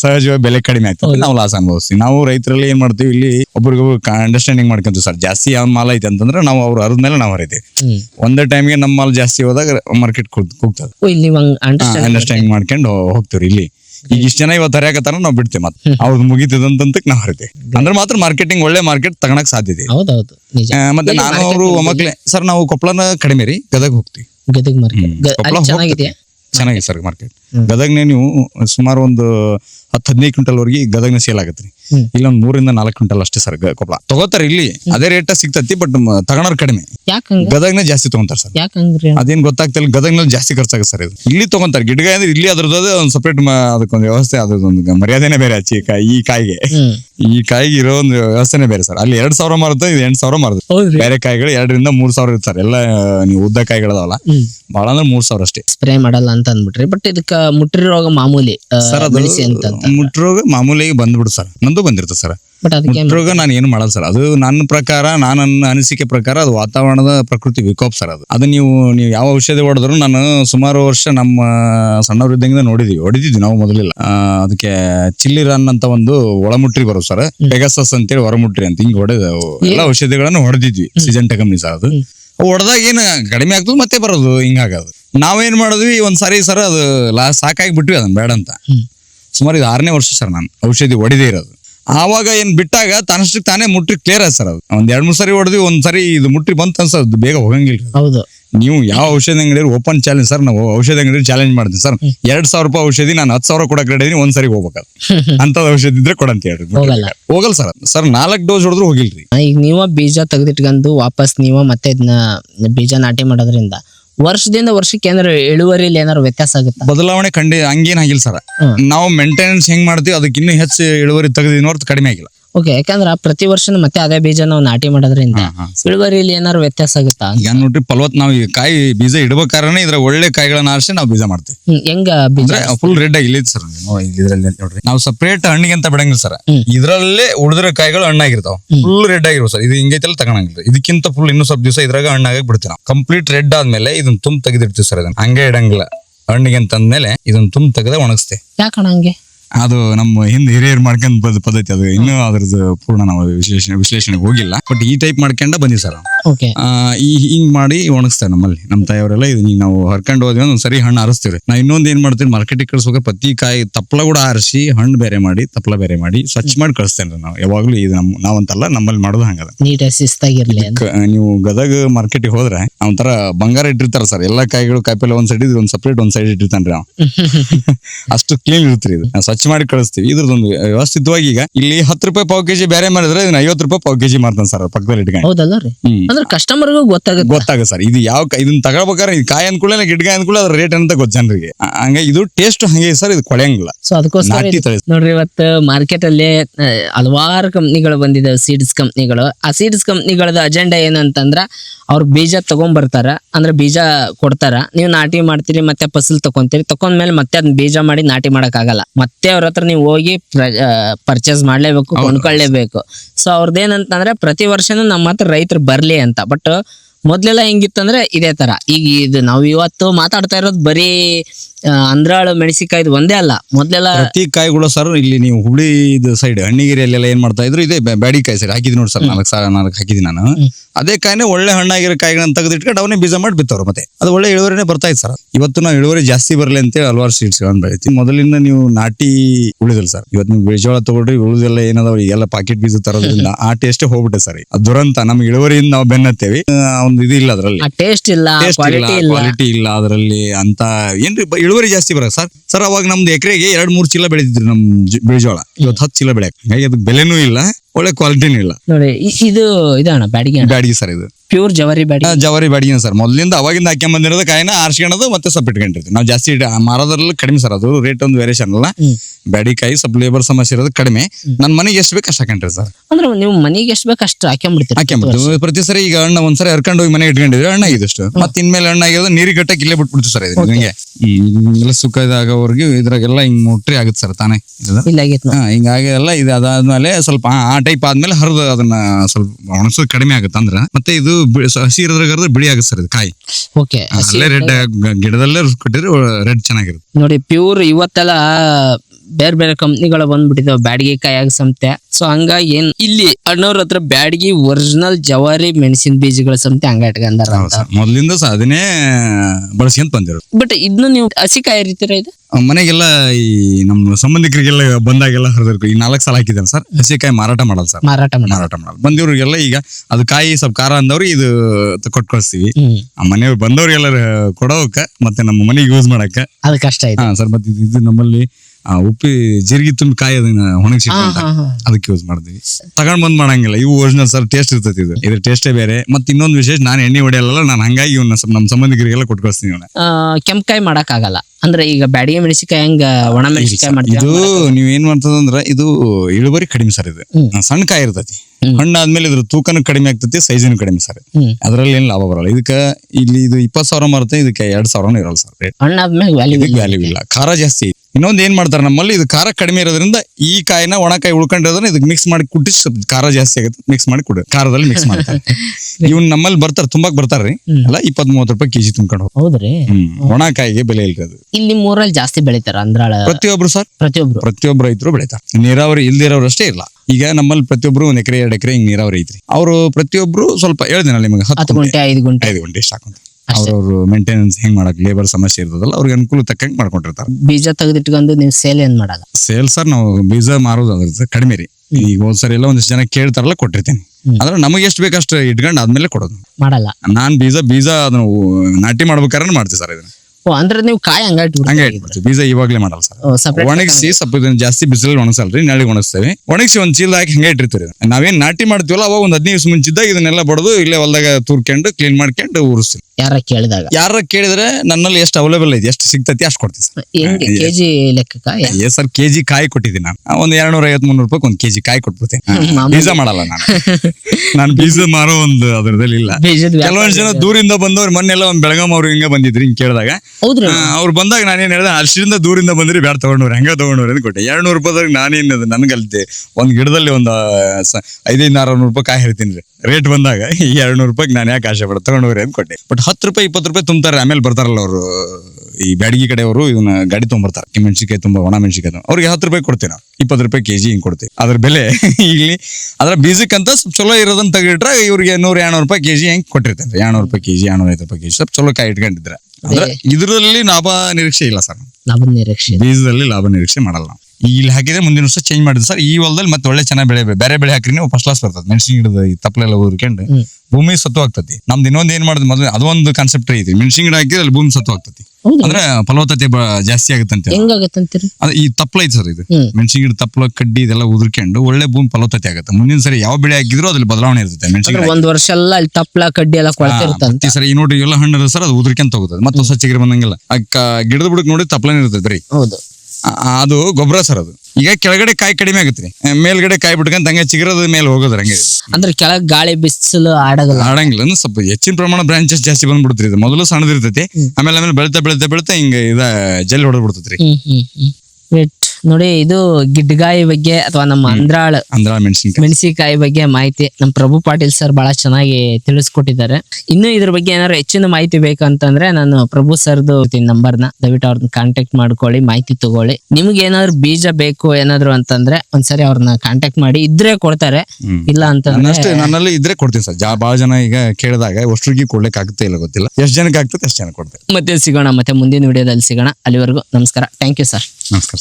Speaker 1: ಸಹಜವಾಗಿ ಬೆಲೆ ಕಡಿಮೆ ಆಗ್ತದೆ. ನಾವು ಲಾಸ್ ಅನುಭವಿಸ್ತೀವಿ. ನಾವು ರೈತರಲ್ಲಿ ಏನ್ ಮಾಡ್ತೀವಿ ಇಲ್ಲಿ ಒಬ್ರಿಗೊಬ್ರು ಅಂಡರ್ಸ್ಟ್ಯಾಂಡಿಂಗ್ ಮಾಡ್ಕೊಂತೀವಿ. ಸರ್ ಜಾಸ್ತಿ ಯಾವ ಮಾಲ್ ಐತೆ ಅಂತಂದ್ರೆ ನಾವು ಅವ್ರು ಅರ್ಧ ಮೇಲೆ ನಾವು ಹರಿತೀವಿ ಒಂದೇ ಟೈಮ್ಗೆ ನಮ್ಮ ಮಾಲ್ ಜಾಸ್ತಿ ಹೋದಾಗ ಮಾರ್ಕೆಟ್ ಕೂಗ್ತದೆ.
Speaker 2: ಓ, ಇಲ್ಲಿ ನೀವು ಹಂಗ್ ಅಂಡರ್ಸ್ಟ್ಯಾಂಡ್
Speaker 1: ಅಂಡರ್ಸ್ಟ್ಯಾಂಡಿಂಗ್ ಮಾಡ್ಕೊಂಡು ಹೋಗ್ತೀವಿ ಇಲ್ಲಿ. ಈಗ ಇಷ್ಟ ಜನ ಇವತ್ತು ಹರಿಯಾಕತ್ತಾರ ನಾವು ಬಿಡ್ತೇವೆ ಮತ್ತೆ. ಅವ್ರು ಮುಗಿತದಂತಂತಕ್ ನಾವು ಹರಿತೇವೆ. ಅಂದ್ರೆ ಮಾತ್ರ ಮಾರ್ಕೆಟಿಂಗ್ ಒಳ್ಳೆ ಮಾರ್ಕೆಟ್ ತಗೊಳಕ್ ಸಾಧ್ಯತೆ ಇದೆ.
Speaker 2: ಹೌದೌದು. ನಿಜ.
Speaker 1: ಆ, ಮತ್ತೆ ನಾನು ಅವರು? ಒಮ್ಮಕ್ಲೆ ಸರ್ ನಾವು ಕೊಪ್ಪಳನ ಕಡಿಮೆ ರೀ ಗದಗ ಹೋಗ್ತೀವಿ.
Speaker 2: ಗದಗ್ ಮಾರ್ಕೆಟ್
Speaker 1: ಕೊಪ್ಪಳ
Speaker 2: ಚೆನ್ನಾಗಿದೆ
Speaker 1: ಚೆನ್ನಾಗಿದೆ ಸರ್ ಮಾರ್ಕೆಟ್. ಗದಗ್ನೇ ನೀವು ಸುಮಾರು ಒಂದು ಹತ್ತು ಹದಿನೈದು ಕ್ವಿಂಟಲ್ ವರೆಗೆ ಗದಗ್ನ ಸೇಲ್ ಆಗತ್ರಿ
Speaker 2: ರೀ.
Speaker 1: ಇಲ್ಲ ಒಂದ್ ಮೂರಿಂದ ನಾಲ್ಕು ಕ್ವಿಂಟಲ್ ಅಷ್ಟೇ ಸರ್ ಕೊಪ್ಪಳ ತಗೋತಾರ ಇಲ್ಲಿ ಅದೇ ರೇಟ್ ಸಿಗ್ತತಿ ಬಟ್ ತಗೋಣ ಕಡಿಮೆ.
Speaker 2: ಯಾಕಂಗ
Speaker 1: ಗದಗ್ನ ಜಾಸ್ತಿ ತಗೊಂತಾರ ಸರ್.
Speaker 2: ಯಾಕಂಗ್ರಿ
Speaker 1: ಅದೇನ್ ಗೊತ್ತಾಗ್ತಿಲ್ಲ ಗದಗ್ನಲ್ಲಿ ಜಾಸ್ತಿ ಖರ್ಚಾಗುತ್ತೆ ಸರ್ ಇದು. ಇಲ್ಲಿ ತಗೊಂತಾರೆ ಗಿಡಗಾಯಿ ಅಂದ್ರೆ ಇಲ್ಲಿ ಅದ್ರದ್ದು ಒಂದು ಸಪ್ರೇಟ್ ಅದಕ್ಕೊಂದು ವ್ಯವಸ್ಥೆ ಅದ್ರದ್ದೊಂದು ಮರ್ಯಾದೆನೇ ಬೇರೆ ಆಚೆ ಈ ಕಾಯಿ ಈ ಕಾಯಿಗೆ.
Speaker 2: ಹ್ಮ್.
Speaker 1: ಈ ಕಾಯಿಗೆ ಇರೋ ಒಂದು ವ್ಯವಸ್ಥೆನೇ ಬೇರೆ ಸರ್. ಅಲ್ಲಿ ಎರಡ್ ಸಾವಿರ ಮಾರುತ್ತೆ ಇದು ಎಂಟು ಸಾವಿರ ಮಾರುತ್ತೆ.
Speaker 2: ಹೌದ್ರಿ.
Speaker 1: ಬೇರೆ ಕಾಯಿಗಳು ಎರಡರಿಂದ ಮೂರ್ ಸಾವಿರ ಇರ್ತಾರೆ. ಎಲ್ಲ ನೀವು ಉದ್ದ ಕಾಯಿಗಳದಾವಲ್ಲ
Speaker 2: ಹ್ಮ್.
Speaker 1: ಬಹಳ ಅಂದ್ರೆ ಮೂರ್ ಸಾವಿರ ಅಷ್ಟೇ.
Speaker 2: ಸ್ಪ್ರೇ ಮಾಡಲ್ಲ ಅಂತ ಅಂದ್ಬಿಟ್ರಿ ಬಟ್ ಇದಕ್ಕ ಮುಟ್ರಿ ರೋಗ ಮಾಮೂಲಿ ಆ,
Speaker 1: ಸರ್ ಅದು
Speaker 2: ಮೆಣಸಿ ಅಂತ.
Speaker 1: ಮುಟ್ರೋಗ ಮಾಮೂಲಿಗೆ ಬಂದ್ಬಿಡು ಸರ್. ನಂದು ಬಂದಿರುತ್ತೆ ಸರ್.
Speaker 2: ಬಟ್ ಅದಕ್ಕೆ
Speaker 1: ಮುಟ್ರೋಗ ನಾನು ಏನು ಮಾಡಲ್ಲ ಸರ್. ಅದು ನನ್ನ ಪ್ರಕಾರ ನಾನು ನನ್ನ ಅನಿಸಿಕೆ ಪ್ರಕಾರ ಅದು ವಾತಾವರಣದ ಪ್ರಕೃತಿ ವಿಕೋಪ ಸರ್ ಅದು. ಅದು ನೀವು ನೀವು ಯಾವ ಔಷಧಿ ಹೊಡೆದ್ರು ನಾನು ಸುಮಾರು ವರ್ಷ ನಮ್ಮ ಸಣ್ಣವರಿದ್ದಂಗೆ ನೋಡಿದೀವಿ. ಹೊಡಿದಿದ್ವಿ ನಾವು ಮೊದಲಿಲ್ಲ. ಅದಕ್ಕೆ ಚಿಲ್ಲಿ ರನ್ ಅಂತ ಒಂದು ಒಳಮುಟ್ರಿ ಬರೋ ಸರ್. ಪೆಗಸಸ್ ಅಂತೇಳಿ ಹೊರಮುಟ್ರಿ ಅಂತ ಹಿಂಗ್ ಹೊಡೆದ ಎಲ್ಲ ಔಷಧಿಗಳನ್ನು ಹೊಡೆದಿದ್ವಿ. ಸಿಜೆಂಟ ಕಂಪ್ನಿ ಸರ್ ಅದು. ಹೊಡೆದಾಗ ಏನು ಕಡಿಮೆ ಆಗ್ತದೆ ಮತ್ತೆ ಬರೋದು ಹಿಂಗಾಗೋದು. ನಾವೇನ್ ಮಾಡಿದ್ವಿ ಒಂದ್ ಸರಿ ಸರ್ ಅದು ಲಾ ಸಾಕಾಗಿ ಬಿಟ್ವಿ ಅದನ್ನ ಬೇಡ ಅಂತ. ಸುಮಾರು ಇದು ಆರನೇ ವರ್ಷ ಸರ್ ನಾನು. ಔಷಧಿ ಹೊಡೆದೇ ಇರೋದು. ಆವಾಗ ಏನ್ ಬಿಟ್ಟಾಗ ತನ್ನಷ್ಟಕ್ಕೆ ತಾನೇ ಮುಟ್ರಿ ಕ್ಲಿಯರ್ ಆಯ್ತು ಸರ್ ಅದು. ಒಂದ್ ಎರಡ್ ಮೂರ್ ಸರಿ ಹೊಡೆದ್ವಿ ಒಂದ್ ಸರಿ ಇದು ಮುಟ್ರಿ ಬಂತ ಸರ್ ಅದು ಬೇಗ ಹೋಗಂಗಿಲ್ಲ
Speaker 2: ಹೌದು.
Speaker 1: ನೀವು ಯಾವ ಔಷಧಿ ಅಂಗಡಿ ಓಪನ್ ಚಾಲೆಂಜ್ ಸರ್ ನಾವು ಔಷಧಿ ಅಂಗಡಿ ಚಾಲೆಂಜ್ ಮಾಡ್ತೀನಿ ಸರ್ ಎರಡ್ ಸಾವಿರ ರೂಪಾಯಿ ಔಷಧಿ ನಾನು ಹತ್ತು ಸಾವಿರ ಕೂಡ ರೆಡಿ ಒಂದ್ ಸರಿ ಹೋಗ್ಬೇಕು ಅಂತದ ಔಷಧಿ ಇದ್ರೆ ಕೊಡಂತ ಹೇಳ್ರಿ.
Speaker 2: ಹೋಗಲ್ಲ.
Speaker 1: ಹೋಗಲ್ಲ ಸರ್ ಸರ್ ನಾಲ್ಕು ಡೋಸ್ ಹೊಡೆದ್ರು ಹೋಗಿಲ್ರಿ.
Speaker 2: ಈಗ ನೀವ ಬೀಜ ತೆಗೆದಿಟ್ಕೊಂಡು ವಾಪಸ್ ನೀವ ಮತ್ತೆ ಇದನ್ನ ಬೀಜ ನಾಟಿ ಮಾಡೋದ್ರಿಂದ ವರ್ಷದಿಂದ ವರ್ಷಕ್ಕೆ ಏನಾರ ಇಳುವರಿಲಿ ಏನಾರ ವ್ಯತ್ಯಾಸ ಆಗುತ್ತಾ?
Speaker 1: ಬದಲಾವಣೆ ಖಂಡಿ ಹಂಗೇನಾಗಿಲ್ಲ ಸರ್. ನಾವು ಮೇಂಟೆನೆನ್ಸ್ ಹೆಂಗ್ ಮಾಡ್ತೀವಿ ಅದಕ್ಕೆ ಇನ್ನೂ ಹೆಚ್ಚು ಇಳುವರಿ ತೆಗೆದಿನ ಹೊರತು ಕಡಿಮೆ ಆಗಿಲ್ಲ.
Speaker 2: ಓಕೆ ಯಾಕಂದ್ರ ಪ್ರತಿ ವರ್ಷ ಮತ್ತೆ ಅದೇ ಬೀಜ ನಾವು ನಾಟಿ ಮಾಡೋದ್ರಿಂದ. ಇಳುವರಿಲಿ ಏನಾರು ವ್ಯತ್ಯಾಸ ಆಗುತ್ತಾ
Speaker 1: ಈಗ ನೋಡ್ರಿ ಫಲವತ್ ನಾವು ಈ ಕಾಯಿ ಬೀಜ ಇಡಬೇಕಾರನೇ ಇದ್ರ ಒಳ್ಳೆ ಕಾಯಿಗಳನ್ನ ಆರಿಸಿ ನಾವು ಬೀಜ ಮಾಡ್ತೀವಿ.
Speaker 2: ಹ್ಮ್, ಹೆಂಗ ಬೀಜ
Speaker 1: ಅಂದ್ರೆ ಫುಲ್ ರೆಡ್ ಆಗಿ ಇಲ್ಲಿ ಸರ್ ಇದ್ರಲ್ಲಿ ನೋಡ್ರಿ. ನಾವು ಸಪ್ರೇಟ್ ಹಣ್ಣಿಗೆ ಅಂತ ಬಿಡಂಗಿಲ್ಲ ಸರ್. ಇದ್ರಲ್ಲೇ ಉಳಿದಿರೋ ಕಾಯಿಗಳು ಹಣ್ಣಾಗಿರ್ತಾವ. ಫುಲ್ ರೆಡ್ ಆಗಿರ್ಬೋದು ಸರ್. ಇದು ಹಿಂಗೈತೆಲ್ಲ ತಗೊಳಂಗಿಲ್ಲ ಇದಕ್ಕಿಂತ ಫುಲ್ ಇನ್ನೂ ಸ್ವಲ್ಪ ದಿವಸ ಇದ್ರಾಗ ಹಣ್ಣಾಗಿ ಬಿಡ್ತೀವಿ ನಾವು. ಕಂಪ್ಲೀಟ್ ರೆಡ್ ಆದ್ಮೇಲೆ ಇದನ್ನ ತುಂಬ ತೆಗೆದಿಡ್ತೀವಿ ಸರ್ ಇದನ್ನ. ಹಂಗೆ ಇಡಂಗಿಲ್ಲ. ಹಣ್ಣಿಗೆ ಅಂತಂದ್ಮೇಲೆ ಇದನ್ನ ತುಂಬ ತೆಗೆದ ಒಣಗಿಸ್ತೇವೆ.
Speaker 2: ಯಾಕಣ ಹಂಗೆ?
Speaker 1: ಅದು ನಮ್ಮ ಹಿಂದೆ ಹಿರಿಯರು ಮಾಡ್ಕೊಂಡ್ ಬಂದ ಪದ್ಧತಿ ಅದು. ಇನ್ನೂ ಅದ್ರದ್ದು ಪೂರ್ಣ ನಾವು ವಿಶ್ಲೇಷಣೆ ವಿಶ್ಲೇಷಣೆಗೆ ಹೋಗಿಲ್ಲ. ಬಟ್ ಈ ಟೈಪ್ ಮಾಡ್ಕೊಂಡ ಬಂದಿ ಸರ್
Speaker 2: ಓಕೆ
Speaker 1: ಆ, ಈ ಹಿಂಗ್ ಮಾಡಿ ಒಣಗಿಸ್ತಾರೆ ನಮ್ಮಲ್ಲಿ. ನಮ್ಮ ತಾಯಿಯವರೆಲ್ಲ ಇದು ನಾವು ಹರ್ಕೊಂಡು ಹೋದ್ವಿ ಒಂದ್ ಸರಿ ಹಣ್ಣು ಆರಿಸ್ತೀವಿ ನಾ ಇನ್ನೊಂದ್ ಏನ್ ಮಾಡ್ತೀನಿ ಮಾರ್ಕೆಟಿಗೆ ಕಳ್ಸೋಕೆ ಪ್ರತಿ ಕಾಯಿ ತಪ್ಪಲ ಕೂಡ ಆರಿಸಿ ಹಣ್ಣು ಬೇರೆ ಮಾಡಿ ತಪ್ಪಲ ಬೇರೆ ಮಾಡಿ ಸ್ವಚ್ಛ ಮಾಡಿ ಕಳಿಸ್ತೇನೆ ನಾವು. ಯಾವಾಗ್ಲೂ ಇದು ನಮ್ ನಾವಂತಲ್ಲ ನಮ್ಮಲ್ಲಿ ಮಾಡೋದು ಹಂಗದ.
Speaker 2: ನೀಟಾಗಿ ಶಿಸ್ತಾಗಿರ್ಲಿ
Speaker 1: ನೀವು ಗದಗ ಮಾರ್ಕೆಟಿಗೆ ಹೋದ್ರೆ ಒಂಥರ ಬಂಗಾರ ಇಟ್ಟಿರ್ತಾರ ಸರ್. ಎಲ್ಲಾ ಕಾಯಿಗಳು ಕಾಯಿಪಲ್ಲೆ ಒಂದ್ ಸೈಡ್ ಒಂದ್ ಸಪ್ರೇಟ್ ಒಂದ್ ಸೈಡ್ ಇಟ್ಟಿರ್ತಾನ್ರಿ ಅವ್. ಅಷ್ಟು ಕ್ಲೀನ್ ಇರ್ತೀರಿ ಇದು. ನಾವು ಸ್ವಚ್ಛ ಮಾಡಿ ಕಳಿಸ್ತೀವಿ. ಇದ್ರದೊಂದು ವ್ಯವಸ್ಥಿತವಾಗಿ ಈಗ ಇಲ್ಲಿ ಹತ್ತು ರೂಪಾಯಿ ಪಾವ್ ಕೆಜಿ ಬೇರೆ ಮಾಡಿದ್ರೆ ಇದನ್ನ ಐವತ್ತು ರೂಪಾಯಿ ಪಾವ್ ಕೆಜಿ ಮಾಡ್ತಾನೆ ಸರ್ ಪಕ್ಕದಲ್ಲಿ ಇಟ್ಕೊಂಡು.
Speaker 2: ಹೌದಲ್ಲ ರೀ?
Speaker 1: ಹ್ಮ್.
Speaker 2: ಅಂದ್ರೆ ಕಸ್ಟಮರ್ಗೂ ಗೊತ್ತಾಗುತ್ತೆ.
Speaker 1: ಗೊತ್ತಾಗ ಸರ್. ಇದು ಯಾವ ಕ- ಇದನ್ನ ತಗೊಳ್ಬೇಕಾದ್ರೆ ಇದು ಕಾಯಿ ಅನ್ಕೊಳ್ಳೆ ಗಿಡಗಾಯಿ ಅನ್ಕೂಲ ಅದ್ರ ರೇಟ್ ಅಂತ ಗೊತ್ತ ಜನರಿಗೆ. ಹಂಗೆ ಇದು ಟೇಸ್ಟ್ ಹಂಗೆ ಸರ್ ಇದು ಕೊಳೆಯಂಗಿಲ್ಲ.
Speaker 2: ಸೊ ಅದಕ್ಕೋಸ್ಕರ
Speaker 1: ನಾಟಿ ತಳಿ.
Speaker 2: ನೋಡ್ರಿ ಇವತ್ತು ಮಾರ್ಕೆಟ್ ಅಲ್ಲಿ ಆ, ಹಲವಾರು ಕಂಪ್ನಿಗಳು ಬಂದಿದ್ದಾವೆ ಸೀಡ್ಸ್ ಕಂಪ್ನಿಗಳು ಆ ಸೀಡ್ಸ್ ಕಂಪ್ನಿಗಳದ ಅಜೆಂಡಾ ಏನಂತಂದ್ರ ಅವ್ರು ಬೀಜ ತಗೊಂಡ್ಬರ್ತಾರ ಅಂದ್ರೆ ಬೀಜ ಕೊಡ್ತಾರ. ನೀವು ನಾಟಿ ಮಾಡ್ತೀರಿ ಮತ್ತೆ ಫಸಲ್ ತಗೊಂತೀರಿ ತಕೊಂಡ್ಮೇಲೆ ಮತ್ತೆ ಅದನ್ನ ಬೀಜ ಮಾಡಿ ನಾಟಿ ಮಾಡಕ್ ಆಗಲ್ಲ ಮತ್ತೆ ಅವ್ರ ಹತ್ರ ನೀವು ಹೋಗಿ ಪರ್ಚೇಸ್ ಮಾಡ್ಲೇಬೇಕು ಕೊಂಡ್ಕೊಳ್ಳೇಬೇಕು. ಸೊ ಅವ್ರದ್ದೇನಂತಂದ್ರೆ ಪ್ರತಿ ವರ್ಷನೂ ನಮ್ಮ ಹತ್ರ ರೈತರು ಬರ್ಲಿ ಅಂತ. ಬಟ್ ಮೊದ್ಲೆಲ್ಲ ಹೆಂಗಿತ್ತಂದ್ರೆ ಇದೇ ತರ. ಈಗ ಇದು ನಾವು ಇವತ್ತು ಮಾತಾಡ್ತಾ ಇರೋದು ಬರೀ ಅಂದ್ರಾಳು ಮೆಣಸಿಕಾಯ್ದು ಒಂದೇ ಅಲ್ಲ. ಮೊದ್ಲೆಲ್ಲ
Speaker 1: ಪ್ರತಿ ಕಾಯಿಗಳು ಸರ್ ಇಲ್ಲಿ ನೀವು ಹುಬ್ಳಿ ಸೈಡ್ ಹಣ್ಣಿಗಿರಿಯಲ್ಲೆಲ್ಲ ಏನ್ ಮಾಡ್ತಾ ಇದ್ರು ಇದೇ ಬ್ಯಾ- ಬ್ಯಾಡಿ ಕಾಯಿ ಸರ್ ಹಾಕಿದ್ ನೋಡಿ ಸರ್ ನಾಲ್ಕು ಸಾವಿರ ನಾಲ್ಕು ಹಾಕಿದ್ದೀನಿ ನಾನು. ಅದೇ ಕಾಯಿನೇ ಒಳ್ಳೆ ಹಣ್ಣಾಗಿರೋ ಕಾಯಿಗಳನ್ನ ತೆಗೆದಿಟ್ಕೊಂಡು ಅವನೇ ಬೀಜ ಮಾಡಿ ಬಿತ್ತವ್ರು ಮತ್ತೆ. ಅದು ಒಳ್ಳೆ ಇಳುವರಿನೇ ಬರ್ತಾ ಇತ್ತು ಸರ್ ಇವತ್ತು ನಾವು ಇಳುವರಿ ಜಾಸ್ತಿ ಬರಲಿ ಅಂತೇಳಿ ಹಲವಾರು ಸೀಡ್ಸ್ ಗಳನ್ನ ಬೆಳಿತೀವಿ. ಮೊದಲಿಂದ ನೀವು ನಾಟಿ ಉಳಿದಿಲ್ಲ ಸರ್ ಇವತ್ತು ನೀವು ಬೀಜೋಳ ತಗೊಳ್ರಿ ಉಳಿದೆಲ್ಲ ಏನದಾವ ಎಲ್ಲ ಪಾಕೆಟ್ ಬೀಜ ತರೋದ್ರಿಂದ ಆ ಟೇಸ್ಟ್ ಹೋಗ್ಬಿಟ್ಟೆ ಸರ್ ಅದು ದುರಂತ ನಮ್ಗೆ ಇಳುವರಿಯಿಂದ ನಾವು ಬೆನ್ನತ್ತೇವಿ. ಆ, ಒಂದು ಇದು ಇಲ್ಲ ಅದರಲ್ಲಿ.
Speaker 2: ಟೇಸ್ಟ್ ಇಲ್ಲ
Speaker 1: ಟೇಸ್ಟ್ ಇಲ್ಲ
Speaker 2: ಕ್ವಾಲಿಟಿ ಇಲ್ಲ.
Speaker 1: ಕ್ವಾಲಿಟಿ ಇಲ್ಲ ಅದರಲ್ಲಿ ಅಂತ. ಏನ್ರಿ ಬ- ಇಳುವರಿ ಜಾಸ್ತಿ ಬರ ಸರ್ ಸರ್, ಅವಾಗ ನಮ್ದು ಎಕರೆಗೆ ಎರಡ್ ಮೂರ್ ಚೀಲ ಬೆಳೆದಿದ್ರು ನಮ್ ಜ- ಬಿಳಿಜೋಳ. ಇವತ್ತು ಹತ್ತು ಚೀಲ ಬೆಳೆಯಕ್ ಹಾಗೆ ಅದಕ್ಕೆ ಬೆಲೆನೂ ಇಲ್ಲ. ಒಳ್ಳೆ ಕ್ವಾಲಿಟಿ ಇಲ್ಲ
Speaker 2: ನೋಡಿ ಇ- ಇದು ಇದಣ್ಣ ಬ್ಯಾಡಿಗೆ
Speaker 1: ಬ್ಯಾಡಿಗೆ ಸರ್ ಇದು.
Speaker 2: ಪ್ಯೂರ್ ಜವರಿ ಬ್ಯಾಡಿಗೆ.
Speaker 1: ಆ, ಜವಾರಿ ಬ್ಯಾಡಿಗೆ ಸರ್. ಮೊದಲಿಂದ ಅವಾಗಿಂದ ಹಾಕ್ಕೊಂಡ್ ಬಂದಿರೋದು ಕಾಯಿನ ಆರ್ಸ್ಕೊಳೋದು ಮತ್ತೆ ಸಪ್ ಇಟ್ಕೊಂಡಿರ್ತೀವಿ. ನಾವು ಜಾಸ್ತಿ ಇಡ- ಮಾರೋದ್ರಲ್ಲಿ ಕಡಿಮೆ ಸರ್ ಅದು. ರೇಟ್ ಒಂದು ವೇರಿಯೇಷನ್ ಅಲ್ಲ.
Speaker 2: ಹ್ಮ್.
Speaker 1: ಬ್ಯಾಡಿ ಕಾಯಿ ಸ್ವಲ್ಪ ಲೇಬರ್ ಸಮಸ್ಯೆ ಇರೋದು ಕಡಿಮೆ. ನನ್ನ ಮನೆಗೆ ಎಷ್ಟು ಬೇಕು ಅಷ್ಟು ಹಾಕೊಂಡ್ರಿ ಸರ್.
Speaker 2: ಅಂದ್ರೆ ನೀವು ಮನೆಗೆ ಎಷ್ಟು ಬೇಕು ಅಷ್ಟು ಹಾಕ್ಕೊಂಡ್ಬಿಡ್ತೀರಿ
Speaker 1: ಹಾಕ್ಕೊಂಡ್ಬಿಡ್ತೀವಿ ಪ್ರತಿ ಸರಿ ಈಗ ಅಣ್ಣ ಒಂದ್ಸರಿ ಹರ್ಕೊಂಡು ಹೋಗಿ ಮನೆ ಇಟ್ಕೊಂಡಿದ್ರೆ ಅಣ್ಣ ಇದಷ್ಟು ಮತ್ತೆ ಇನ್ಮೇಲೆ ಅಣ್ಣ ಆಗಿರೋದು ನೀರಿಗೆ ಕಟ್ಟಕ್ಕೆ ಇಲ್ಲೇ ಬಿಟ್ಬಿಡ್ತೀವಿ ಸರ್ ಇದು. ಹಿಂಗೆ. ಎಲ್ಲ ಸುಖ ಇದಾಗೋವರೆಗೆ ಇದ್ರಾಗೆಲ್ಲ ಹಿಂಗ್ ಮುಟ್ರಿ ಆಗುತ್ತೆ ಸರ್ ತಾನೇ.
Speaker 2: ಇಲ್ಲ ಆಗೈತ್
Speaker 1: ಹಿಂಗಾಗಿ ಎಲ್ಲ ಇದು ಅದಾದ್ಮೇಲೆ ಸ್ವಲ್ಪ ಆ ಟೈಪ್ ಆದ್ಮೇಲೆ ಹರಿದು ಅದನ್ನ ಸ್ವಲ್ಪ ಒಣಗಿಸೋದು ಕಡಿಮೆ ಆಗುತ್ತೆ ಅಂದ್ರೆ ಮತ್ತೆ ಇದು ಬಿ- ಸ- ಹಸಿ ಇರೋದ್ರಾಗ ಬಿಳಿ ಆಗುತ್ತೆ ಸರ್ ಇದು ಕಾಯಿ.
Speaker 2: ಓಕೆ
Speaker 1: ಅಲ್ಲೇ ರೆಡ್ ಗಿಡದಲ್ಲೇ ಕೊಟ್ಟಿದ್ರೆ ರೆಡ್ ಚೆನ್ನಾಗಿರುತ್ತೆ.
Speaker 2: ನೋಡಿ ಪ್ಯೂರ್ ಇವತ್ತೆಲ್ಲ ಬೇರೆ ಬೇರೆ ಕಂಪ್ನಿಗಳು ಬಂದ್ಬಿಟ್ಟಿದಾವೆ. ಬ್ಯಾಡಗಿ ಕಾಯಾಗ ಸಂತೆ ಸೊ ಹಂಗಾಗಿ ಏನ್ ಇಲ್ಲಿ ಅಣ್ಣವ್ರ ಹತ್ರ ಬ್ಯಾಡಗಿ ಒರಿಜಿನಲ್ ಜವಾರಿ ಮೆಣಸಿನ ಬೀಜಗಳ ಸಂತೆ ಹಂಗ ಇಟ್ಕೊಂಡಾರ
Speaker 1: ಮೊದ್ಲಿಂದ ಸರ್. ಮೊದಲಿಂದ ಸಹ ಅದನ್ನೇ ಬಳಸ್ಕೊಂತ ಬಂದಿರೋದು.
Speaker 2: ಬಟ್ ಇದನ್ನ ನೀವು ಹಸಿ ಕಾಯಿ ಹರಿತೀರಾ ಇದು?
Speaker 1: ಮನೆಗೆಲ್ಲ ಈ ನಮ್ಮ ಸಂಬಂಧಿಕರಿಗೆಲ್ಲ ಬಂದಾಗೆಲ್ಲ ಹರಿದಿರ್ಬೇಕು ಈ ನಾಲ್ಕು ಸಲ ಹಾಕಿದ್ದಾರೆ ಸರ್. ಹಸಿಕಾಯಿ ಮಾರಾಟ ಮಾಡಲ್ಲ ಸರ್.
Speaker 2: ಮಾರಾಟ ಮಾಡಿ
Speaker 1: ಮಾರಾಟ ಮಾಡಲ್ಲ. ಬಂದಿವ್ರಿಗೆಲ್ಲ ಈಗ ಅದು ಕಾಯಿ ಸ್ವಲ್ಪ ಖಾರ ಅಂದವ್ರು ಇದು ಕೊಟ್ಕೊಳ್ತೀವಿ ಕೊಟ್ಟು ಕಳಿಸ್ತೀವಿ ಆ ಮನೆಯವ್ರು ಬಂದವ್ರಿಗೆಲ್ಲ ಕೊಡೋಕ ಮತ್ತೆ ನಮ್ಮ ಮನೆಗೆ ಯೂಸ್ ಮಾಡಕ್ಕೆ.
Speaker 2: ಅದು ಕಷ್ಟ ಇದೆ.
Speaker 1: ಹಾ ಸರ್ ಮತ್ತೆ ಇದು ನಮ್ಮಲ್ಲಿ ಆ, ಉಪ್ಪಿ ಜೀರಿಗೆ ತುಂಬಿ ಕಾಯಿ ಅದನ್ನ ಒಣಗಿಸಿ ಅದಕ್ಕೆ ಯೂಸ್ ಮಾಡ್ತೀವಿ. ತಗೊಂಡ್ ಬಂದ್ ಮಾಡಂಗಿಲ್ಲ. ಇವು ಒರಿಜಿನಲ್ ಸರ್ ಟೇಸ್ಟ್ ಇರ್ತೈತಿ ಇದು. ಇದ್ರ ಟೇಸ್ಟೇ ಬೇರೆ. ಮತ್ತೆ ಇನ್ನೊಂದು ವಿಶೇಷ ನಾನು ಎಣ್ಣೆ ಹೊಡೆಯಲ್ಲ ನಾನು ಹಂಗಾಗಿ ಇವನ್ನ ನಮ್ಮ ಸಂಬಂಧಿಕರಿಗೆಲ್ಲ ಕೊಟ್ಟು ಕಳಿಸ್ತೀನಿ ಇವನ್ನ
Speaker 2: ಕೆಂಪ್ಕಾಯಿ ಮಾಡಕ್ ಆಗಲ್ಲ ಅಂದ್ರೆ ಈಗ ಬ್ಯಾಡಿಗೆ ಮೆಣಸಿಕಾಯಿ ಹೆಂಗ ಒಣ ಮೆಣಸಿಕಾಯಿ ಮಾಡ್ತೀವಿ
Speaker 1: ಇದು ನೀವ್ ಏನ್ ಮಾಡ್ತದಂದ್ರ ಇದು ಇಳುವರಿ ಕಡಿಮೆ ಸರ್ ಇದು. ಸಣ್ಣ ಕಾಯಿ ಇರ್ತೈತಿ.
Speaker 2: ಹಣ್ಣ
Speaker 1: ಆದ್ಮೇಲೆ ಇದ್ರ ತೂಕನು ಕಡಿಮೆ ಆಗ್ತೈತಿ ಸೈಜನು ಕಡಿಮೆ ಸರ್ ಅದ್ರಲ್ಲಿ ಏನ್ ಲಾಭ ಬರಲ್ಲ. ಇದಕ್ಕ ಇಲ್ಲಿ ಇದು ಇಪ್ಪತ್ ಸಾವಿರ ಮಾರುತ್ತೆ ಇದಕ್ಕೆ ಎರಡ್ ಸಾವಿರನೂ ಇರಲ್ಲ ಸರ್
Speaker 2: ಹಣ್ಣಾದ್ಮೇಲೆ ವ್ಯಾಲ್ಯೂ
Speaker 1: ಇಲ್ಲ. ಖಾರ ಜಾಸ್ತಿ ಇನ್ನೊಂದ್ ಏನ್ ಮಾಡ್ತಾರೆ ನಮ್ಮಲ್ಲಿ? ಇದು ಖಾರ ಕಡಿಮೆ ಇರೋದ್ರಿಂದ ಈ ಕಾಯಿನ ಒಣಕಾಯಿ ಉಳ್ಕೊಂಡಿರೋದ್ರಿಂದ ಉಳ್ಕೊಂಡಿರೋದನ್ನ ಇದಕ್ಕೆ ಮಿಕ್ಸ್ ಮಾಡಿ ಕುಟ್ಟಿ ಸ್ವಲ್ಪ ಖಾರ ಜಾಸ್ತಿ ಆಗುತ್ತೆ. ಮಿಕ್ಸ್ ಮಾಡಿ ಕುಡಿ ಖಾರದಲ್ಲಿ ಮಿಕ್ಸ್ ಮಾಡ್ತಾರೆ. ಇವ್ನ್ ನಮ್ಮಲ್ಲಿ ಬರ್ತಾರೆ ತುಂಬಾಕ್
Speaker 2: ಬರ್ತಾರೆ.
Speaker 1: ಅಲ್ಲ ಇಪ್ಪತ್ ಮೂವತ್ತು ರೂಪಾಯಿ ಕೆಜಿ ತುಂಬ್ಕೊಂಡು
Speaker 2: ಹೌದ್ರಿ?
Speaker 1: ಒಣಕಾಯಿಗೆ ಒಣ ಕಾಯಿಗೆ ಬೆಲೆ ಇಲ್ರಿ
Speaker 2: ಇಲ್ಲಿ ಮೂರಲ್ಲಿ ಜಾಸ್ತಿ ಬೆಳಿತಾರ ಅಂದ್ರ
Speaker 1: ಪ್ರತಿಯೊಬ್ರು ಸರ್?
Speaker 2: ಪ್ರತಿಯೊಬ್ರು.
Speaker 1: ಪ್ರತಿಯೊಬ್ಬ ರೈತರು ಬೆಳಿತಾರೆ. ನೀರಾವರಿ ಇಲ್ದಿರೋರು ಅಷ್ಟೇ ಇಲ್ಲ. ಈಗ ನಮ್ಮಲ್ಲಿ ಪ್ರತಿಯೊಬ್ರು ಒಂದ್ ಎಕರೆ ಎರಡ್ ಎಕರೆ ಹಿಂಗ್ ನೀರಾವರಿ ಐತ್ರಿ. ಅವರು ಪ್ರತಿಯೊಬ್ರು ಸ್ವಲ್ಪ ಹೇಳ್ದೇನಲ್ಲ ನಿಮಗೆ
Speaker 2: ಹತ್ತು ಗಂಟೆ ಐದು ಗುಂಟೆ.
Speaker 1: ಐದು ಗಂಟೆ ಇಷ್ಟ ಹಾಕೊಂತ ಅವ್ರವ್ರು ಮೇಂಟೆನೆನ್ಸ್ ಹೆಂಗ್ ಮಾಡಕ್ ಲೇಬರ್ ಸಮಸ್ಯೆ ಇರ್ತದಲ್ಲ ಅವ್ರಿಗೆ ಅನುಕೂಲ ತಕ್ಕಂಗೆ ಮಾಡ್ಕೊಂಡಿರ್ತಾರೆ.
Speaker 2: ಬೀಜ ತೆಗೆದಿಟ್ಕೊಂಡು ನೀವು ಸೇಲ್ ಏನ್ ಮಾಡಲ್ಲ?
Speaker 1: ಸೇಲ್ ಸರ್ ನಾವು ಬೀಜ ಮಾರೋದು ಅದ್ರ ಕಡಿಮೆ ರೀ. ಈಗ ಹೋದ್ಸರಿ ಎಲ್ಲ ಒಂದಿಷ್ಟು ಜನ ಕೇಳ್ತಾರಲ್ಲ ಕೊಟ್ಟಿರ್ತೀನಿ.
Speaker 2: ಅಂದ್ರೆ
Speaker 1: ಆದ್ರೆ ನಮಗೆ ಎಷ್ಟು ಬೇಕಷ್ಟು ಇಟ್ಕೊಂಡು ಆದ್ಮೇಲೆ ಕೊಡೋದು.
Speaker 2: ಮಾಡಲ್ಲ.
Speaker 1: ನಾನ್ ಬೀಜ ಬೀಜ ಅದನ್ನ ನಾಟಿ ಮಾಡ್ಬೇಕಾದ್ರೆ ಮಾಡ್ತೀವಿ ಸರ್ ಇದನ್ನ.
Speaker 2: ಅಂದ್ರೆ ನೀವು ಕಾಯಿ ಹಂಗ
Speaker 1: ಹಂಗೆ ಇಟ್ಬಿಡ್ತೀವಿ. ಬೀಜ ಇವಾಗ್ಲೇ ಮಾಡಲ್ಲ ಸರ್. ಒಣಗಿಸಿ ಸ್ವಲ್ಪ ಇದನ್ನ ಜಾಸ್ತಿ ಬಿಸಿಲಲ್ಲಿ ಒಣಸಲ್ರಿ ನೆಳಿಗೆ ಒಣಗಿಸ್ತೇವೆ. ಒಣಗಿಸಿ ಒಂದ್ ಚೀಲ ಹಾಕಿ ಹಂಗೆ ಇಟ್ಟಿರ್ತೀವಿ. ನಾವೇನ್ ನಾಟಿ ಮಾಡ್ತೀವಲ್ಲ ಅವಾಗ ಒಂದ್ ಹದಿನೈದು ದಿವಸ ಮುಂಚಿದ್ದಾಗ ಇದನ್ನೆಲ್ಲ ಬಡದು ಇಲ್ಲೇ ಹೊಲ್ದಾಗ ತೂರ್ಕೊಂಡು ಕ್ಲೀನ್ ಮಾಡ್ಕೊಂಡು ಉರಿಸ್ತೀವಿ
Speaker 2: ಯಾರ ಕೇಳಿದಾಗ?
Speaker 1: ಯಾರ ಕೇಳಿದ್ರೆ ನನ್ನಲ್ಲಿ ಎಷ್ಟು ಅವೈಲೇಬಲ್ ಇದೆ ಎಷ್ಟು ಸಿಗ್ತೈತಿ ಅಷ್ಟು ಕೊಡ್ತೀನಿ ಸರ್.
Speaker 2: ಹೆಂಗೆ? ಕೆಜಿ ಲೆಕ್ಕಕ್ಕ?
Speaker 1: ಏ ಸರ್ ಕೆಜಿ ಕಾಯಿ ಕೊಟ್ಟಿದ್ದೀನಿ ನಾನು. ಒಂದ್ ಎರಡ್ನೂರ ಐವತ್ ಮುನ್ನೂರು ರೂಪಾಯಿ ಒಂದ್ ಕೆಜಿ ಕಾಯಿ ಕೊಟ್ಬಿಡ್ತೀನಿ. ಬೀಜ ಮಾಡಲ್ಲ ನಾನು. ನಾನು ಬೀಜ ಮಾರೋ ಒಂದು ಅದ್ರದಲ್ಲಿ ಇಲ್ಲ ಕೆಲವೊಂದ್ ಜನ ದೂರಿಂದ ಬಂದವ್ರು ಮೊನ್ನೆಲ್ಲ ಒಂದ್ ಬೆಳಗಾಂ ಅವ್ರು ಹಿಂಗ ಬಂದಿದ್ರಿ ಹಿಂಗ್ ಕೇಳಿದಾಗ. ಅವ್ರು ಬಂದಾಗ ನಾನೇನ್ ಹೇಳ್ದೆ ಅಷ್ಟರಿಂದ ದೂರಿಂದ ಬಂದ್ರಿ, ಬ್ಯಾಡ ತಗೊಂಡ್ರಿ ಹೆಂಗ ತಗೊಂಡ್ರಿ ಅಂತ ಕೊಟ್ಟೆ. ಎರಡ್ ನೂರು ರೂಪಾಯಿದಾಗ ನಾನೇನ್ ಅದು ನನ್ಗೆ ಅಲ್ತೆ ಒಂದ್ ಗಿಡದಲ್ಲಿ ಒಂದ್ ಐದೈದು ಆರು ರೂಪಾಯಿ ಕಾಯಿ ಹೇಳ್ತೀನಿ ರೇಟ್ ಬಂದಾಗ ಈ ಎರಡ್ ನೂರು ರೂಪಾಯಿಗೆ ನಾನು ಯಾಕೆ ಆಸೆ ಪಡ ತಗೊಂಡ್ರಿ ಅಂತ ಕೊಟ್ಟೆ. ಬಟ್ ಹತ್ತು ರೂಪಾಯಿ, ಇಪ್ಪತ್ತು ರೂಪಾಯಿ ತುಂಬ್ತಾರೆ, ಆಮೇಲೆ ಬರ್ತಾರಲ್ಲ ಅವರು, ಈ ಬ್ಯಾಡಗಿ ಕಡೆಯವರು ಇದನ್ನ ಗಾಡಿ ತೊಗೊಂಬರ್ತಾರೆ. ಮೆಣಸಿಕಾಯಿ ತುಂಬಾ ಒಣ ಮೆಣಸಿಕಾಯಿ ಅವ್ರಿಗೆ ಹತ್ತು ರೂಪಾಯಿ ಕೊಡ್ತೀನಿ ನಾವು ಇಪ್ಪತ್ತು ರೂಪಾಯಿ ಕೆಜಿ ಹಿಂಗೆ ಕೊಡ್ತೀವಿ ಅದ್ರ ಬೆಲೆ ಇಲ್ಲಿ ಅದ್ರ ಬೀಜಕ್ಕಂತ ಸ್ವಲ್ಪ ಚಲೋ ಇರೋದನ್ನ ತೆಗಿಟ್ರೆ ಇವ್ರಿಗೆ ನೂರು, ಎರಡ್ನೂರು ರೂಪಾಯಿ ಕೆಜಿ ಹೆಂಗೆ ಕೊಟ್ಟಿರ್ತಾರೆ. ಎರಡ್ನೂರು ರೂಪಾಯಿ ಕೆಜಿ, ಎರಡ್ನೂರ ಐವತ್ತು ರೂಪಾಯಿ ಕೆಜಿ, ಸ್ವಲ್ಪ ಚಲೋ ಕಾಯಿ ಇಟ್ಕೊಂಡಿದ್ರೆ. ಅಂದ್ರೆ ಇದರಲ್ಲಿ ಲಾಭ ನಿರೀಕ್ಷೆ ಇಲ್ಲ ಸರ್.
Speaker 2: ಲಾಭ ನಿರೀಕ್ಷೆ.
Speaker 1: ಬೀಜದಲ್ಲಿ ಲಾಭ ನಿರೀಕ್ಷೆ ಮಾಡಲ್ಲ. ಇಲ್ಲಿ ಹಾಕಿದ್ರೆ ಮುಂದಿನ ವರ್ಷ ಚೇಂಜ್ ಮಾಡಿದ್ರು ಸರ್ ಈ ಹೊಲದಲ್ಲಿ ಮತ್ತೆ ಒಳ್ಳೆ ಚೆನ್ನಾಗಿ ಬೆಳೆ ಬೇರೆ ಬೆಳೆ ಹಾಕ್ರಿ ನೀವು ಫಸ್ಟ್ ಕ್ಲಾಸ್ ಬರ್ತದೆ. ಮೆಣಸಿನ ಗಿಡದ ತಪ್ಪಲೆಲ್ಲ ಉದ್ರಕೊಂಡು ಭೂಮಿ ಸತ್ತು ಆಗ್ತತಿ ನಮ್ದು ಇನ್ನೊಂದು ಏನ್ ಮಾಡುದು ಮೊದಲು ಅದೊಂದು ಕಾನ್ಸೆಪ್ಟ್ ಐತಿ. ಮೆಣಸಿನ ಗಿಡ ಹಾಕಿದ್ರೆ ಅಲ್ಲಿ ಭೂಮಿ ಸತ್ತು ಆಗ್ತತಿ ಅಂದ್ರೆ ಫಲವತ್ತತೆ ಜಾಸ್ತಿ ಆಗುತ್ತಂತೆ.
Speaker 2: ಹೆಂಗಾಗತ್ತಂತೀರಿ?
Speaker 1: ಅದು ಈ ತಪ್ಪಲ ಐತಿ ಸರ್ ಇದು. ಮೆಣಸಿನ ಗಿಡ ತಪ್ಪಲ ಕಡ್ಡಿ ಇದೆಲ್ಲ ಉದುರ್ಕೊಂಡು ಒಳ್ಳೆ ಭೂಮಿ ಫಲವತ್ತತೆ ಆಗುತ್ತೆ. ಮುಂದಿನ ಸರಿ ಯಾವ ಬೆಳೆ ಹಾಕಿದ್ರು ಅದ್ರಲ್ಲಿ ಬದಲಾವಣೆ ಇರುತ್ತೆ ಮೆಣಸಿನ
Speaker 2: ಒಂದ್ ವರ್ಷ ಎಲ್ಲ ಅಲ್ಲಿ ತಪ್ಪಲ ಕಡ್ಡಿ ಎಲ್ಲ ಕೊಳ್ತಿರ್ತಂತ
Speaker 1: ಸರ್ ಸರಿ ಈ ನೋಡ್ರಿ ಎಲ್ಲ ಹಣ್ಣು ಸರ್ ಅದು ಉದುರ್ಕೊಂತ ಹೋಗುತ್ತೆ ಮತ್ತೆ ಹೊಸ ಚಿಗುರು ಬಂದಂಗಿಲ್ಲ. ಆ ಕ- ಗಿಡದ ಬುಡಕ್ ನೋಡಿ ತಪ್ಪಲನೇ ಇರ್ತದೆ ರೀ
Speaker 2: ಹೌದು.
Speaker 1: ಅದು ಗೊಬ್ಬರ ಸರ್ ಅದು. ಈಗ ಕೆಳಗಡೆ ಕಾಯಿ ಕಡಿಮೆ ಆಗುತ್ತೆ. ಮೇಲ್ಗಡೆ ಕಾಯಿ ಬಿಟ್ಕೊಂಡ್ ಹಂಗೆ ಚಿಗಿರೋದ್ ಮೇಲೆ ಹೋಗೋದ್ರ ಹಂಗೆ.
Speaker 2: ಅಂದ್ರೆ ಕೆಳಗ್ ಗಾಳಿ ಬಿಸಿಲು ಆಡಗಲ್ಲ
Speaker 1: ಆಡಂಗಿಲ್ಲ ಸ್ವಲ್ಪ ಹೆಚ್ಚಿನ ಪ್ರಮಾಣ ಬ್ರಾಂಚಸ್ ಜಾಸ್ತಿ ಬಂದ್ಬಿಡ್ತ್ರಿ ಇದು. ಮೊದಲು ಸಣ್ಣದಿರ್ತೈತಿ ಆಮೇಲೆ ಆಮೇಲೆ ಬೆಳ್ತಾ ಬೆಳ್ತಾ ಬೆಳಿತಾ ಹಿಂಗ ಇದ ಜಲ್ಲಿ ಹೊಡೆದ್ ಬಿಡ್ತೈತ್ರಿ
Speaker 2: ನೋಡಿ ಇದು ಗಿಡ್ಗಾಯಿ ಬಗ್ಗೆ ಅಥವಾ ನಮ್ಮ ಅಂದ್ರಾಳ್
Speaker 1: ಅಂದ್ರ ಮೆಣಸಿನ್ಕಾಯಿ.
Speaker 2: ಮೆಣಸಿನಕಾಯಿ ಬಗ್ಗೆ ಮಾಹಿತಿ ನಮ್ಮ ಪ್ರಭು ಪಾಟೀಲ್ ಸರ್ ಬಹಳ ಚೆನ್ನಾಗಿ ತಿಳಿಸ್ಕೊಟ್ಟಿದ್ದಾರೆ. ಇನ್ನು ಇದ್ರ ಬಗ್ಗೆ ಏನಾದ್ರು ಹೆಚ್ಚಿನ ಮಾಹಿತಿ ಬೇಕಂತಂದ್ರೆ ನಾನು ಪ್ರಭು ಸರ್ದು ನಂಬರ್ನ. ದಯವಿಟ್ಟು ಅವ್ರನ್ನ ಕಾಂಟ್ಯಾಕ್ಟ್ ಮಾಡ್ಕೊಳ್ಳಿ ಮಾಹಿತಿ ತಗೊಳ್ಳಿ. ನಿಮ್ಗೆ ಏನಾದ್ರು ಬೀಜ ಬೇಕು ಏನಾದ್ರು ಅಂತಂದ್ರೆ ಒಂದ್ಸರಿ ಅವ್ರನ್ನ ಕಾಂಟ್ಯಾಕ್ಟ್ ಮಾಡಿ ಇದ್ರೆ ಕೊಡ್ತಾರೆ. ಇಲ್ಲ ಅಂತ
Speaker 1: ನನ್ನಷ್ಟೇ ನನ್ನಲ್ಲಿ ಇದ್ರೆ ಕೊಡ್ತೀನಿ ಸರ್. ಬಹಳ ಜನ ಈಗ ಕೇಳಿದಾಗ ಒಷ್ಟ್ರಿಗೆ ಕೊಡ್ಲಿಕ್ಕೆ ಆಗ್ತಾ ಇಲ್ಲ ಗೊತ್ತಿಲ್ಲ. ಎಷ್ಟು ಜನಕ್ಕೆ ಆಗ್ತದೆ ಅಷ್ಟು ಜನ ಕೊಡ್ತೇವೆ
Speaker 2: ಮತ್ತೆ ಸಿಗೋಣ ಮತ್ತೆ ಮುಂದಿನ ವಿಡಿಯೋದಲ್ಲಿ ಸಿಗೋಣ. ಅಲ್ಲಿವರೆಗೂ ನಮಸ್ಕಾರ. ಥ್ಯಾಂಕ್ ಯು ಸರ್
Speaker 1: ನಮಸ್ಕಾರ ಸರ್.